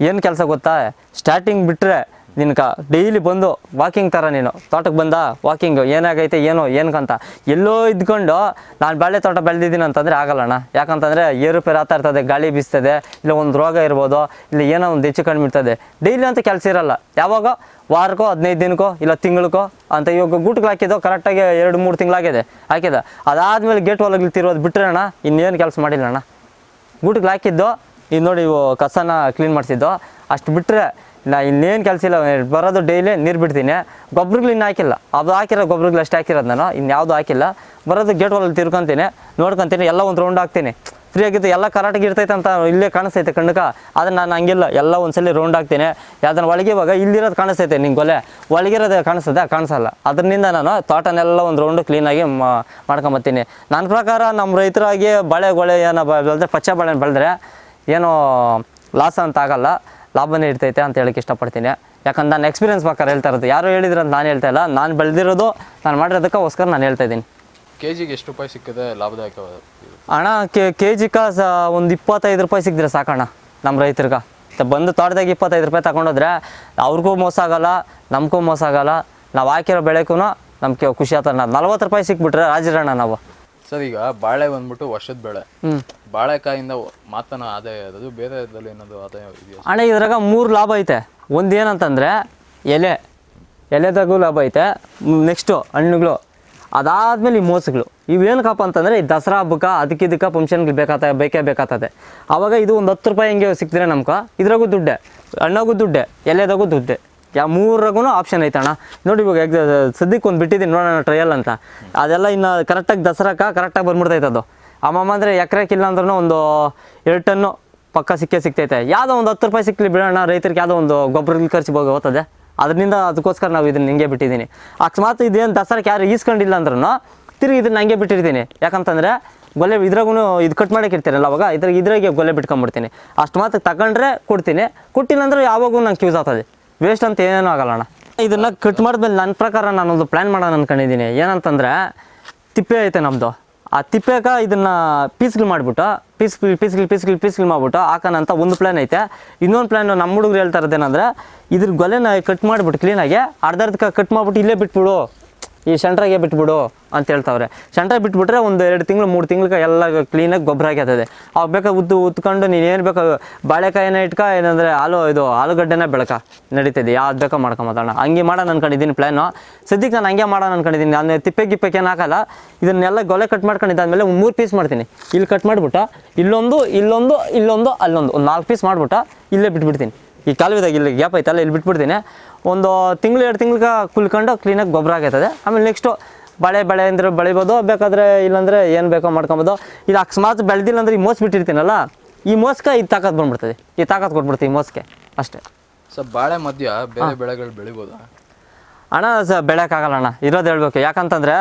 ಏನು ಕೆಲಸ ಗೊತ್ತಾ? ಸ್ಟಾರ್ಟಿಂಗ್ ಬಿಟ್ಟರೆ ನಿನ್ಕ ಡೈಲಿ ಬಂದು ವಾಕಿಂಗ್ ಥರ ನೀನು. ತೋಟಕ್ಕೆ ಬಂದ ವಾಕಿಂಗು ಏನಾಗೈತೆ, ಏನೋ ಏನಕ್ಕಂತ ಎಲ್ಲೋ ಇದ್ಕೊಂಡು ನಾನು ಬಾಳೆ ತೋಟ ಬೆಳೆದಿದ್ದೀನಿ ಅಂತಂದರೆ ಆಗಲ್ಲಣ್ಣ ಯಾಕಂತಂದರೆ ಏರುಪೇರು ಆಗ್ತಾ ಇರ್ತದೆ, ಗಾಳಿ ಬೀಸ್ತದೆ, ಇಲ್ಲ ಒಂದು ರೋಗ ಇರ್ಬೋದು, ಇಲ್ಲ ಏನೋ ಒಂದು ಹೆಚ್ಚು ಕಡಿಮೆ ಇರ್ತದೆ. ಡೈಲಿ ಅಂತ ಕೆಲಸ ಇರಲ್ಲ. ಯಾವಾಗ? ವಾರಕ್ಕೋ, ಹದಿನೈದು ದಿನಕ್ಕೋ, ಇಲ್ಲ ತಿಂಗಳಿಗೋ ಅಂತ ಇವಾಗ ಗೂಟ್ಗಳು ಹಾಕಿದ್ದೋ ಕರೆಕ್ಟಾಗಿ ಎರಡು, ಮೂರು ತಿಂಗಳಾಗಿದೆ, ಹಾಕಿದ. ಅದಾದಮೇಲೆ ಗೇಟ್ ಒಳಗೆ ತಿರೋದು ಬಿಟ್ಟರೆಣ್ಣ ಇನ್ನೇನು ಕೆಲಸ ಮಾಡಿಲ್ಲ ಅಣ್ಣ. ಗೂಟಿಗೆ ಹಾಕಿದ್ದು, ಇದು ನೋಡಿ ಇವು ಕಸನ ಕ್ಲೀನ್ ಮಾಡಿಸಿದ್ದು, ಅಷ್ಟು ಬಿಟ್ಟರೆ ನಾ ಇನ್ನೇನು ಕೆಲಸ ಇಲ್ಲ ಬರೋದು ಡೈಲಿ ನೀರು ಬಿಡ್ತೀನಿ. ಗೊಬ್ಬರಗಳು ಇನ್ನು ಹಾಕಿಲ್ಲ. ಅದು ಹಾಕಿರೋ ಗೊಬ್ಬರಗಳು ಅಷ್ಟು ಹಾಕಿರೋದು ನಾನು. ಇನ್ಯಾವುದು ಹಾಕಿಲ್ಲ. ಬರೋದು ಗೇಟ್ ಒಳಗೆ ತಿರ್ಕೊತೀನಿ. ನೋಡ್ಕೊತೀನಿ, ಎಲ್ಲ ಒಂದು ರೌಂಡ್ ಹಾಕ್ತೀನಿ. ಫ್ರೀ ಆಗಿದ್ದು ಎಲ್ಲ ಕರೆಕ್ಟಾಗಿ ಇರ್ತೈತೆ ಅಂತ ಇಲ್ಲೇ ಕಾಣಿಸ್ತೈತೆ ಕಣ್ಣಕ ಆದರೆ ನಾನು ಹಂಗಿಲ್ಲ. ಎಲ್ಲ ಒಂದ್ಸಲಿ ರೌಂಡ್ ಹಾಕ್ತೀನಿ. ಯಾವ್ದನ್ನ ಒಳಗೆ ಇವಾಗ ಇಲ್ಲಿರೋದು ಕಾಣಿಸ್ತೈತೆ ನಿಂಗೆ ಗೊಲೆ. ಒಳಗಿರೋದು ಕಾಣಿಸ್ತದೆ, ಕಾಣಿಸಲ್ಲ. ಅದರಿಂದ ನಾನು ತೋಟನೆಲ್ಲ ಒಂದು ರೌಂಡು ಕ್ಲೀನಾಗಿ ಮಾಡ್ಕೊಂಬತ್ತೀನಿ ನನ್ನ ಪ್ರಕಾರ ನಮ್ಮ ರೈತರಾಗಿ ಬಳೆ, ಗೊಳೆ ಏನೋ ಬೆಳೆದ್ರೆ, ಪಚ್ಚ ಬಾಳೆ ಬೆಳೆದ್ರೆ ಏನೋ ಲಾಸ್ ಅಂತ ಆಗಲ್ಲ. ಲಾಭನೇ ಇರ್ತೈತೆ ಅಂತ ಹೇಳಕ್ಕೆ ಇಷ್ಟಪಡ್ತೀನಿ. ಯಾಕಂದ್ರೆ ನಾನು ಎಕ್ಸ್ಪೀರಿಯನ್ಸ್ ಪ್ರಕಾರ ಹೇಳ್ತಾ ಇರೋದು ಯಾರು ಹೇಳಿದ್ರು ಅಂತ ನಾನು ಹೇಳ್ತಾ ಇಲ್ಲ ನಾನು ಬೆಳೆದಿರೋದು ನಾನು ಮಾಡಿರೋದಕ್ಕೋಸ್ಕರ ನಾನು ಹೇಳ್ತಾ ಇದ್ದೀನಿ. ಕೆ ಜಿಗೆ ಎಷ್ಟು ರೂಪಾಯಿ ಸಿಕ್ಕಿದೆ? ಲಾಭದಾಯಕ ಅಣ್ಣ ಕೆ ಕೆ ಜಿಕ ಸ ಒಂದು ಇಪ್ಪತ್ತೈದು ರೂಪಾಯಿ ಸಿಕ್ಕಿದ್ರೆ ಸಾಕಣ್ಣ ನಮ್ಮ ರೈತರಿಗೆ. ತ- ಬಂದು ತೋಟದಾಗ ಇಪ್ಪತ್ತೈದು ರೂಪಾಯಿ ತಗೊಂಡೋದ್ರೆ ಅವ್ರಿಗೂ ಮೋಸ ಆಗಲ್ಲ ನಮಗೂ ಮೋಸ ಆಗಲ್ಲ ನಾವು ಹಾಕಿರೋ ಬೆಳೆಗೂ ನಮಗೆ ಖುಷಿ ಆಗ್ತದೆ. ನಲ್ವತ್ತು ರೂಪಾಯಿ ಸಿಕ್ಬಿಟ್ರೆ ರಾಜರಣ್ಣ ನಾವು. ಸರ್ ಈಗ ಬಾಳೆ ಬಂದ್ಬಿಟ್ಟು ವರ್ಷದ ಬೆಳೆ. ಬಾಳೆಕಾಯಿಂದ ಮಾತನ ಆದಾಯ ಅದು ಬೇರೆ ಏನಾದ್ರು ಆದಾಯ ಇದೆಯಾ ಅಣ್ಣ ಇದ್ರಾಗ ಮೂರು ಲಾಭ ಐತೆ. ಒಂದು ಏನಂತಂದರೆ ಎಲೆ. ಎಲೆದಾಗೂ ಲಾಭ ಐತೆ. ನೆಕ್ಸ್ಟು ಹಣ್ಣುಗಳು. ಅದಾದ್ಮೇಲೆ ಈ ಮೋಸಗಳು. ಇವೇನಕ್ಕಪ್ಪ ಅಂತಂದರೆ ಈ ದಸರಾ ಹಬ್ಬಕ್ಕೆ ಅದಕ್ಕೆ ಇದಕ್ಕೆ ಫಂಕ್ಷನ್ಗಳು ಬೇಕಾತ ಬೇಕೇ ಬೇಕಾತದೆ. ಆವಾಗ ಇದು ಒಂದು ಹತ್ತು ರೂಪಾಯಿ ಹಿಂಗೆ ಸಿಕ್ತಿದ್ರೆ ನಮ್ಗೆ ಇದ್ರಾಗೂ ದುಡ್ಡೆ. ಹಣ್ಣಾಗೂ ದುಡ್ಡೆ. ಎಲೆದಾಗೂ ದುಡ್ಡೆ. ಯಾ ಮೂರಾಗೂ ಆಪ್ಷನ್ ಐತಣ್ಣ ನೋಡಿ ಇವಾಗ ಎಕ್ಸ ಸದ್ಯಕ್ಕೆ ಒಂದು ಬಿಟ್ಟಿದ್ದೀನಿ ನೋಡೋಣ ಟ್ರಯಲ್ ಅಂತ. ಅದೆಲ್ಲ ಇನ್ನು ಕರೆಕ್ಟಾಗಿ ದಸರಾಕ ಕರೆಕ್ಟಾಗಿ ಬಂದ್ಬಿಡ್ತೈತೆ ಅದು. ಅಮ್ಮಮ್ಮ ಅಂದರೆ ಎಕರೆಕ್ಕಿಲ್ಲ ಅಂದ್ರೂ ಒಂದು ಎರಡು ಟನ್ನು ಪಕ್ಕ ಸಿಕ್ಕೇ ಸಿಗ್ತೈತೆ. ಯಾವುದೋ ಒಂದು ಹತ್ತು ರೂಪಾಯಿ ಸಿಕ್ಕಲಿ ಬಿಡೋಣ ರೈತರಿಗೆ ಯಾವುದೋ ಒಂದು ಗೊಬ್ಬರದಲ್ಲಿ ಖರ್ಚು ಹೋಗಿ ಹೋಗ್ತದೆ ಅದರಿಂದ ಅದಕ್ಕೋಸ್ಕರ ನಾವು ಇದನ್ನು ಹಿಂಗೆ ಬಿಟ್ಟಿದ್ದೀನಿ ಅಕಸ್ಮಾತ್ ಇದೇನು ದಸರಾಕ್ಕೆ ಯಾರು ಈಸ್ಕೊಂಡಿಲ್ಲ ಅಂದ್ರೂ ತಿರುಗಿ ಇದನ್ನ ಹಂಗೆ ಬಿಟ್ಟಿರ್ತೀನಿ. ಯಾಕಂತಂದರೆ ಗೊಲೆ ಇದ್ರಾಗೂ ಇದು ಕಟ್ ಮಾಡಕ್ಕೆ ಇರ್ತೀರಲ್ಲ ಅವಾಗ, ಇದ್ರಾಗ ಇದ್ರಾಗೆ ಗೊಲೆ ಬಿಟ್ಕೊಂಡ್ಬಿಡ್ತೀನಿ ಅಷ್ಟು ಮಾತ್ರ ತಗೊಂಡ್ರೆ ಕೊಡ್ತೀನಿ. ಕೊಟ್ಟಿಲ್ಲ ಅಂದ್ರೆ ಯಾವಾಗೂ ನಂಗೆ ಯೂಸ್ ಆಗ್ತದೆ. ವೇಸ್ಟ್ ಅಂತ ಏನೇನೂ ಆಗಲ್ಲ ಅಣ್ಣ. ಇದನ್ನು ಕಟ್ ಮಾಡಿದ್ಮೇಲೆ ನನ್ನ ಪ್ರಕಾರ ನಾನೊಂದು ಪ್ಲ್ಯಾನ್ ಮಾಡೋಣ ಅನ್ಕೊಂಡಿದ್ದೀನಿ ಏನಂತಂದರೆ ತಿಪ್ಪೆ ಐತೆ ನಮ್ಮದು ಆ ತಿಪ್ಪೆಗ ಇದನ್ನು ಪೀಸ್ಗಳು ಮಾಡಿಬಿಟ್ಟು ಪೀಸ್ ಪೀಸ್ಗಳು ಪೀಸ್ಗಳು ಪೀಸ್ಗಳು ಮಾಡಿಬಿಟ್ಟು ಹಾಕೋಣ ಅಂತ ಒಂದು ಪ್ಲ್ಯಾನ್ ಐತೆ. ಇನ್ನೊಂದು ಪ್ಲ್ಯಾನ್ ನಮ್ಮ ಹುಡುಗರು ಹೇಳ್ತಾ ಇರೋದೇನಂದ್ರೆ ಇದ್ರ ಗೊಲೆನ ಕಟ್ ಮಾಡಿಬಿಟ್ಟು ಕ್ಲೀನಾಗಿ ಅರ್ಧ ಅರ್ಧಕ್ಕೆ ಕಟ್ ಮಾಡಿಬಿಟ್ಟು ಇಲ್ಲೇ ಬಿಟ್ಬಿಡು. ಈ ಸೆಂಟ್ರಾಗೆ ಬಿಟ್ಬಿಡು ಅಂತ ಹೇಳ್ತಾವ್ರೆ. ಸೆಂಟ್ರಾಗೆ ಬಿಟ್ಬಿಟ್ರೆ ಒಂದು ಎರಡು ತಿಂಗಳು, ಮೂರು ತಿಂಗ್ಳಿಗೆ ಎಲ್ಲ ಕ್ಲೀನಾಗಿ ಗೊಬ್ಬರ ಆಗ್ತದೆ ಅವಾಗ ಬೇಕಾ ಉದ್ದು ಉತ್ಕೊಂಡು ನೀನು ಏನು ಬೇಕು, ಬಾಳೆಕಾಯಿನ ಇಟ್ಕ, ಏನಂದರೆ ಆಲೂ ಇದು ಆಲೂಗಡ್ಡೆನ ಬೆಳಕ. ನಡೀತದೆ, ಯಾವ್ದು ಬೇಕೋ ಮಾಡ್ಕೊಂಬತ್ತಣ್ಣ ಹಂಗೆ ಮಾಡೋಣ ಅನ್ಕೊಂಡಿದ್ದೀನಿ ಪ್ಲ್ಯಾನು ಸದ್ಯಕ್ಕೆ ನಾನು ಹಂಗೆ ಮಾಡೋಣ ಅನ್ಕೊಂಡಿದ್ದೀನಿ ನಾನು ತಿಪ್ಪೆ ಗಿಪ್ಪೆಗೆ ಏನು ಹಾಕಲ್ಲ, ಇದನ್ನೆಲ್ಲ ಗೊಲೆ ಕಟ್ ಮಾಡ್ಕೊಂಡಿದ್ದಾದ್ಮೇಲೆ ಒಂದು ಮೂರು ಪೀಸ್ ಮಾಡ್ತೀನಿ. ಇಲ್ಲಿ ಕಟ್ ಮಾಡಿಬಿಟ್ಟು, ಇಲ್ಲೊಂದು ಇಲ್ಲೊಂದು ಇಲ್ಲೊಂದು, ಅಲ್ಲೊಂದು. ಒಂದು ನಾಲ್ಕು ಪೀಸ್ ಮಾಡಿಬಿಟ್ಟು, ಇಲ್ಲೇ ಬಿಟ್ಬಿಡ್ತೀನಿ. ಈ ಕಾಲುವೆದಾಗ ಇಲ್ಲಿ ಗ್ಯಾಪ್ ಐತಲ್ಲ ಇಲ್ಲಿ ಬಿಟ್ಬಿಡ್ತೀನಿ. ಒಂದು ತಿಂಗಳು ಎರಡು ತಿಂಗ್ಳಿಗೆ ಕುಲ್ಕೊಂಡು ಕ್ಲೀನಾಗಿ ಗೊಬ್ಬರ ಆಗೈತದೆ. ಆಮೇಲೆ ನೆಕ್ಸ್ಟು ಬಳೆ ಬಳೆ ಅಂದರೆ ಬೆಳಿಬೋದು ಬೇಕಾದ್ರೆ ಇಲ್ಲಾಂದರೆ ಏನು ಬೇಕೋ ಮಾಡ್ಕೊಬೋದು. ಇದು ಅಕಸ್ಮಾತ್ ಬೆಳೆದಿಲ್ಲ ಅಂದ್ರೆ ಈ ಮೋಸ್ ಬಿಟ್ಟಿರ್ತೀನಲ್ಲ ಈ ಮೋಸ್ಕ ಇದು ತಾಕತ್ ಬಂದ್ಬಿಡ್ತದೆ. ಈ ತಾಕತ್ ಕೊಟ್ಬಿಡ್ತೀವಿ ಈ ಮೋಸ್ಕೆ ಅಷ್ಟೇ. ಸೊ ಬಾಳೆ ಮಧ್ಯ ಬೇರೆ ಬೆಳೆಗಳು ಬೆಳಿಬೋದಾ? ಅಣ್ಣ ಸ ಬೆಳೆಯೋಕ್ಕಾಗಲ್ಲ ಅಣ್ಣ. ಇರೋದು ಹೇಳ್ಬೇಕು. ಯಾಕಂತಂದ್ರೆ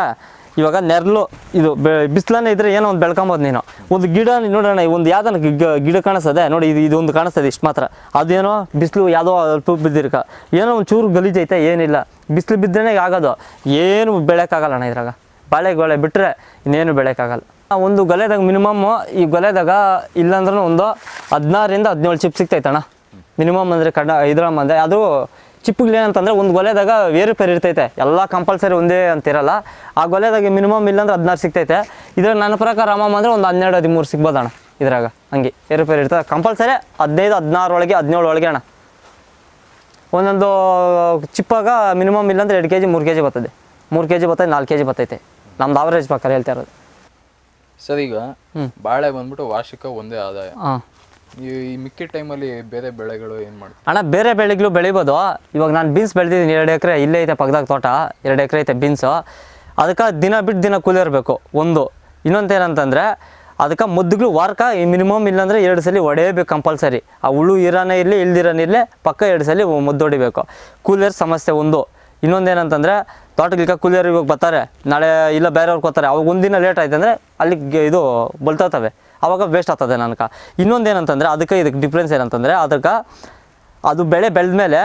ಇವಾಗ ನೆರಳು ಇದು ಬೆ, ಬಿಸಿಲನೇ ಇದ್ರೆ ಏನೋ ಒಂದು ಬೆಳ್ಕೊಬೋದು ನೀನು. ಒಂದು ಗಿಡ ನೋಡೋಣ ಒಂದು ಯಾವ್ದನ್ನ ಗಿ- ಗಿಡ ಕಾಣಿಸ್ತದೆ? ನೋಡಿ, ಇದು, ಇದೊಂದು ಕಾಣಿಸ್ತದೆ ಇಷ್ಟು ಮಾತ್ರ. ಅದೇನೋ ಬಿಸಿಲು ಯಾವುದೋ ಅಲ್ಪ ಬಿದ್ದಿರ್ಕ. ಏನೋ ಒಂದು ಚೂರು ಗಲೀಜೈತೆ, ಏನಿಲ್ಲ. ಬಿಸಿಲು ಬಿದ್ದರೆ ಆಗೋದು. ಏನು ಬೆಳೆಯೋಕ್ಕಾಗಲ್ಲ ಅಣ್ಣ ಇದ್ರಾಗ. ಬಾಳೆ ಗೊಳೆ ಬಿಟ್ಟರೆ ಇನ್ನೇನು ಬೆಳೆಯೋಕ್ಕಾಗಲ್ಲ ಒಂದು ಗೊಲೆದಾಗ ಮಿನಿಮಮ್, ಈ ಗೊಲೆದಾಗ ಇಲ್ಲಾಂದ್ರೂ ಒಂದು ಹದಿನಾರರಿಂದ ಹದಿನೇಳು ಚಿಪ್ ಸಿಗ್ತೈತಣ್ಣ. ಮಿನಿಮಮ್ ಅಂದರೆ ಕಡ ಇದ್ರಮ್ಮ ಅಂದರೆ ಅದು ಚಿಪ್ಪುಗಳು ಏನಂತಂದ್ರೆ ಒಂದು ಗೊಲೆದಾಗ ವೇರು ಪೇರ್ ಇರ್ತೈತೆ. ಎಲ್ಲ ಕಂಪಲ್ಸರಿ ಒಂದೇ ಅಂತಿರಲ್ಲ ಆ ಗೊಲೆದಾಗ ಮಿನಿಮಮ್ ಇಲ್ಲಾಂದ್ರೆ ಹದಿನಾರು ಸಿಗ್ತೈತೆ. ಇದ್ರಾಗ ನನ್ನ ಪ್ರಕಾರ ಅಮ್ಮ ಅಂದರೆ ಒಂದು ಹನ್ನೆರಡು ಹದಿಮೂರು ಸಿಗ್ಬೋದಣ್ಣ ಇದ್ರಾಗ. ಹಂಗೆ ಏರು ಪೇರ್ ಇರ್ತದೆ. ಕಂಪಲ್ಸರಿ ಹದಿನೈದು ಹದಿನಾರು ಒಳಗೆ ಹದಿನೇಳು ಒಳಗೆ ಅಣ್ಣ. ಒಂದೊಂದು ಚಿಪ್ಪಾಗ ಮಿನಿಮಮ್ ಇಲ್ಲಾಂದ್ರೆ ಎರಡು ಕೆ ಜಿ ಮೂರು ಕೆ ಜಿ ಬರ್ತದೆ. ಮೂರು ಕೆ ಜಿ ಬರ್ತದೆ ನಾಲ್ಕು ಕೆ ಜಿ ಬರ್ತೈತೆ. ನಮ್ದು ಆವರೇಜ್ ಪ್ರಕಾರ ಹೇಳ್ತಾ ಇರೋದು. ಸರ್ ಈಗ ಬಾಳೆ ಬಂದ್ಬಿಟ್ಟು ವಾರ್ಷಿಕ ಒಂದೇ ಆದಾಯ. ಹಾಂ ಈ ಮಿಕ್ಕಿದ ಟೈಮಲ್ಲಿ ಬೇರೆ ಬೆಳೆಗಳು ಏನು ಮಾಡ್ತೀವಿ ಅಣ್ಣ, ಬೇರೆ ಬೆಳೆಗಳು ಬೆಳಿಬೋದು. ಇವಾಗ ನಾನು ಬೀನ್ಸ್ ಬೆಳೆದಿದ್ದೀನಿ, ಎರಡು ಎಕರೆ, ಇಲ್ಲೇ ಐತೆ ಪಕ್ಕದಾಗ ತೋಟ, ಎರಡು ಎಕರೆ ಐತೆ ಬೀನ್ಸು ಅದಕ್ಕೆ ದಿನ ಬಿಟ್ಟು ದಿನ ಕೂಲಿರಬೇಕು ಒಂದು. ಇನ್ನೊಂದು ಏನಂತಂದರೆ ಅದಕ್ಕೆ ಮುದ್ದುಗಳು ವಾರಕ್ಕೆ ಮಿನಿಮಮ್ ಇಲ್ಲಾಂದರೆ ಎರಡು ಸಲ ಹೊಡೆಯಬೇಕು ಕಂಪಲ್ಸರಿ ಆ ಹುಳು ಇರಾನೇ ಇರಲಿ, ಇಲ್ದಿರಾನೇ ಇರಲಿ, ಪಕ್ಕ ಎರಡು ಸಲ ಮುದ್ದು ಹೊಡಿಬೇಕು ಕೂಲಿಯರ್ ಸಮಸ್ಯೆ ಒಂದು. ಇನ್ನೊಂದು ಏನಂತಂದರೆ ಕೂಲಿಯರ್ ಇವಾಗ ಬರ್ತಾರೆ. ನಾಳೆ ಇಲ್ಲ ಬೇರೆಯವ್ರಿಗೆ ಕೊಡ್ತಾರೆ. ಅವಾಗ ಒಂದಿನ ಲೇಟ್ ಆಯ್ತು ಅಂದರೆ ಅಲ್ಲಿಗೆ ಇದು ಬಲ್ತವೆ ಅವಾಗ ವೇಸ್ಟ್ ಆಗ್ತದೆ ನನಗೆ. ಇನ್ನೊಂದು ಏನಂತಂದರೆ ಅದಕ್ಕೆ ಇದಕ್ಕೆ ಡಿಫ್ರೆನ್ಸ್ ಏನಂತಂದರೆ ಅದಕ್ಕೆ ಅದು ಬೆಳೆ ಬೆಳೆದ ಮೇಲೆ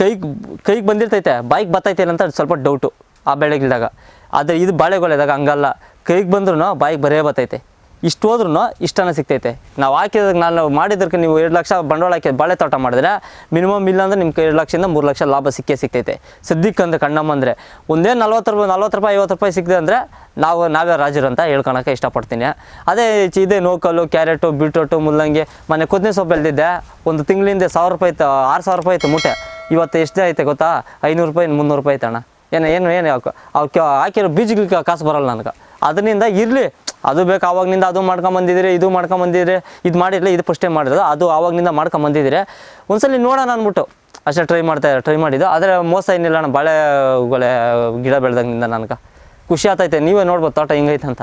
ಕೈಗೆ ಕೈಗೆ ಬಂದಿರ್ತೈತೆ ಬೈಕ್ ಬರ್ತೈತೆ ಅಂತ ಸ್ವಲ್ಪ ಡೌಟು ಆ ಬೆಳೆಗಿಲ್ದಾಗ ಆದರೆ ಇದು ಬಾಳೆಗೊಲೆದಾಗ ಹಂಗಲ್ಲ. ಕೈಗೆ ಬಂದ್ರೂ ಬಾಯಿಗೆ ಬರೇ ಬರ್ತೈತೆ ಇಷ್ಟು ಹೋದ್ರೂ ಇಷ್ಟನ ಸಿಗ್ತೈತೆ. ನಾವು ಹಾಕಿದಾಗ ನಾನು ಮಾಡಿದ್ದಕ್ಕೆ ನೀವು ಎರಡು ಲಕ್ಷ ಬಂಡವಾಳ ಹಾಕಿ ಬಾಳೆ ತೋಟ ಮಾಡಿದ್ರೆ ಮಿನಿಮಮ್ ಇಲ್ಲಾಂದ್ರೆ ನಿಮ್ಗೆ ಎರಡು ಲಕ್ಷದಿಂದ ಮೂರು ಲಕ್ಷ ಲಾಭ ಸಿಕ್ಕೇ ಸಿಗ್ತೈತೆ. ಸದ್ಯಕ್ಕೆ ಅಂದ್ರೆ ಕಣ್ಣಮ್ಮ ಅಂದರೆ ಒಂದೇ ನಲ್ವತ್ತು ರೂಪಾಯಿ ನಲ್ವತ್ತು ರೂಪಾಯಿ, ಐವತ್ತು ರೂಪಾಯಿ ಸಿಕ್ಕಿದೆ ಅಂದರೆ ನಾವು, ನಾವೇ ರಾಜರು ಅಂತ ಹೇಳ್ಕೊಳಕ್ಕೆ ಇಷ್ಟಪಡ್ತೀನಿ. ಅದೇ ಇದೆ ನೋಕಲ್ಲು, ಕ್ಯಾರೆಟು, ಬೀಟ್ರೋಟು, ಮುಲ್ಲಂಗಿ. ಮನೆ ಕೊದ್ನೆ ಸೊಪ್ಪು ಬೆಳೆದಿದ್ದೆ. ಒಂದು ತಿಂಗಳಿಂದ ಸಾವಿರ ರೂಪಾಯಿ ಇತ್ತು, ಆರು ಸಾವಿರ ರೂಪಾಯಿ ಇತ್ತು ಮೂಟೆ. ಇವತ್ತು ಎಷ್ಟೇ ಐತೆ ಗೊತ್ತಾ? ಐನೂರು ರೂಪಾಯಿ ಮುನ್ನೂರು ರೂಪಾಯಿ ಐತೆ ಅಣ್ಣ ಏನು ಏನು ಏನು ಅವ್ಕೆ ಹಾಕಿರೋ ಬೀಜಗಳಿಗೆ ಕಾಸು ಬರಲ್ಲ ನನಗೆ. ಅದರಿಂದ ಇರಲಿ ಅದು ಬೇಕು, ಆವಾಗಿನಿಂದ ಅದು ಮಾಡ್ಕೊಂಬಂದಿದ್ದೀರಿ ಇದು ಮಾಡ್ಕೊಂಬಂದಿದ್ದೀರಿ ಇದು ಮಾಡಿರಲಿ ಇದು ಫಸ್ಟ್ ಟೈಮ್ ಮಾಡಿರೋದು, ಅದು ಆವಾಗನಿಂದ ಮಾಡ್ಕೊಂಬಂದಿದ್ದೀರಿ ಒಂದ್ಸಲಿ ನೋಡೋಣ ಅಂದ್ಬಿಟ್ಟು, ಅಷ್ಟೇ ಟ್ರೈ ಮಾಡ್ತಾ ಟ್ರೈ ಮಾಡಿದ್ದು. ಆದರೆ ಮೋಸ ಏನಿಲ್ಲ ನಾನು ಗಿಡ ಬೆಳೆದಂಗಿಂದ ನನಗೆ. ಖುಷಿ ಆಗ್ತೈತೆ, ನೀವೇ ನೋಡ್ಬೋದು, ತೋಟ ಹಿಂಗೈತೆ ಅಂತ.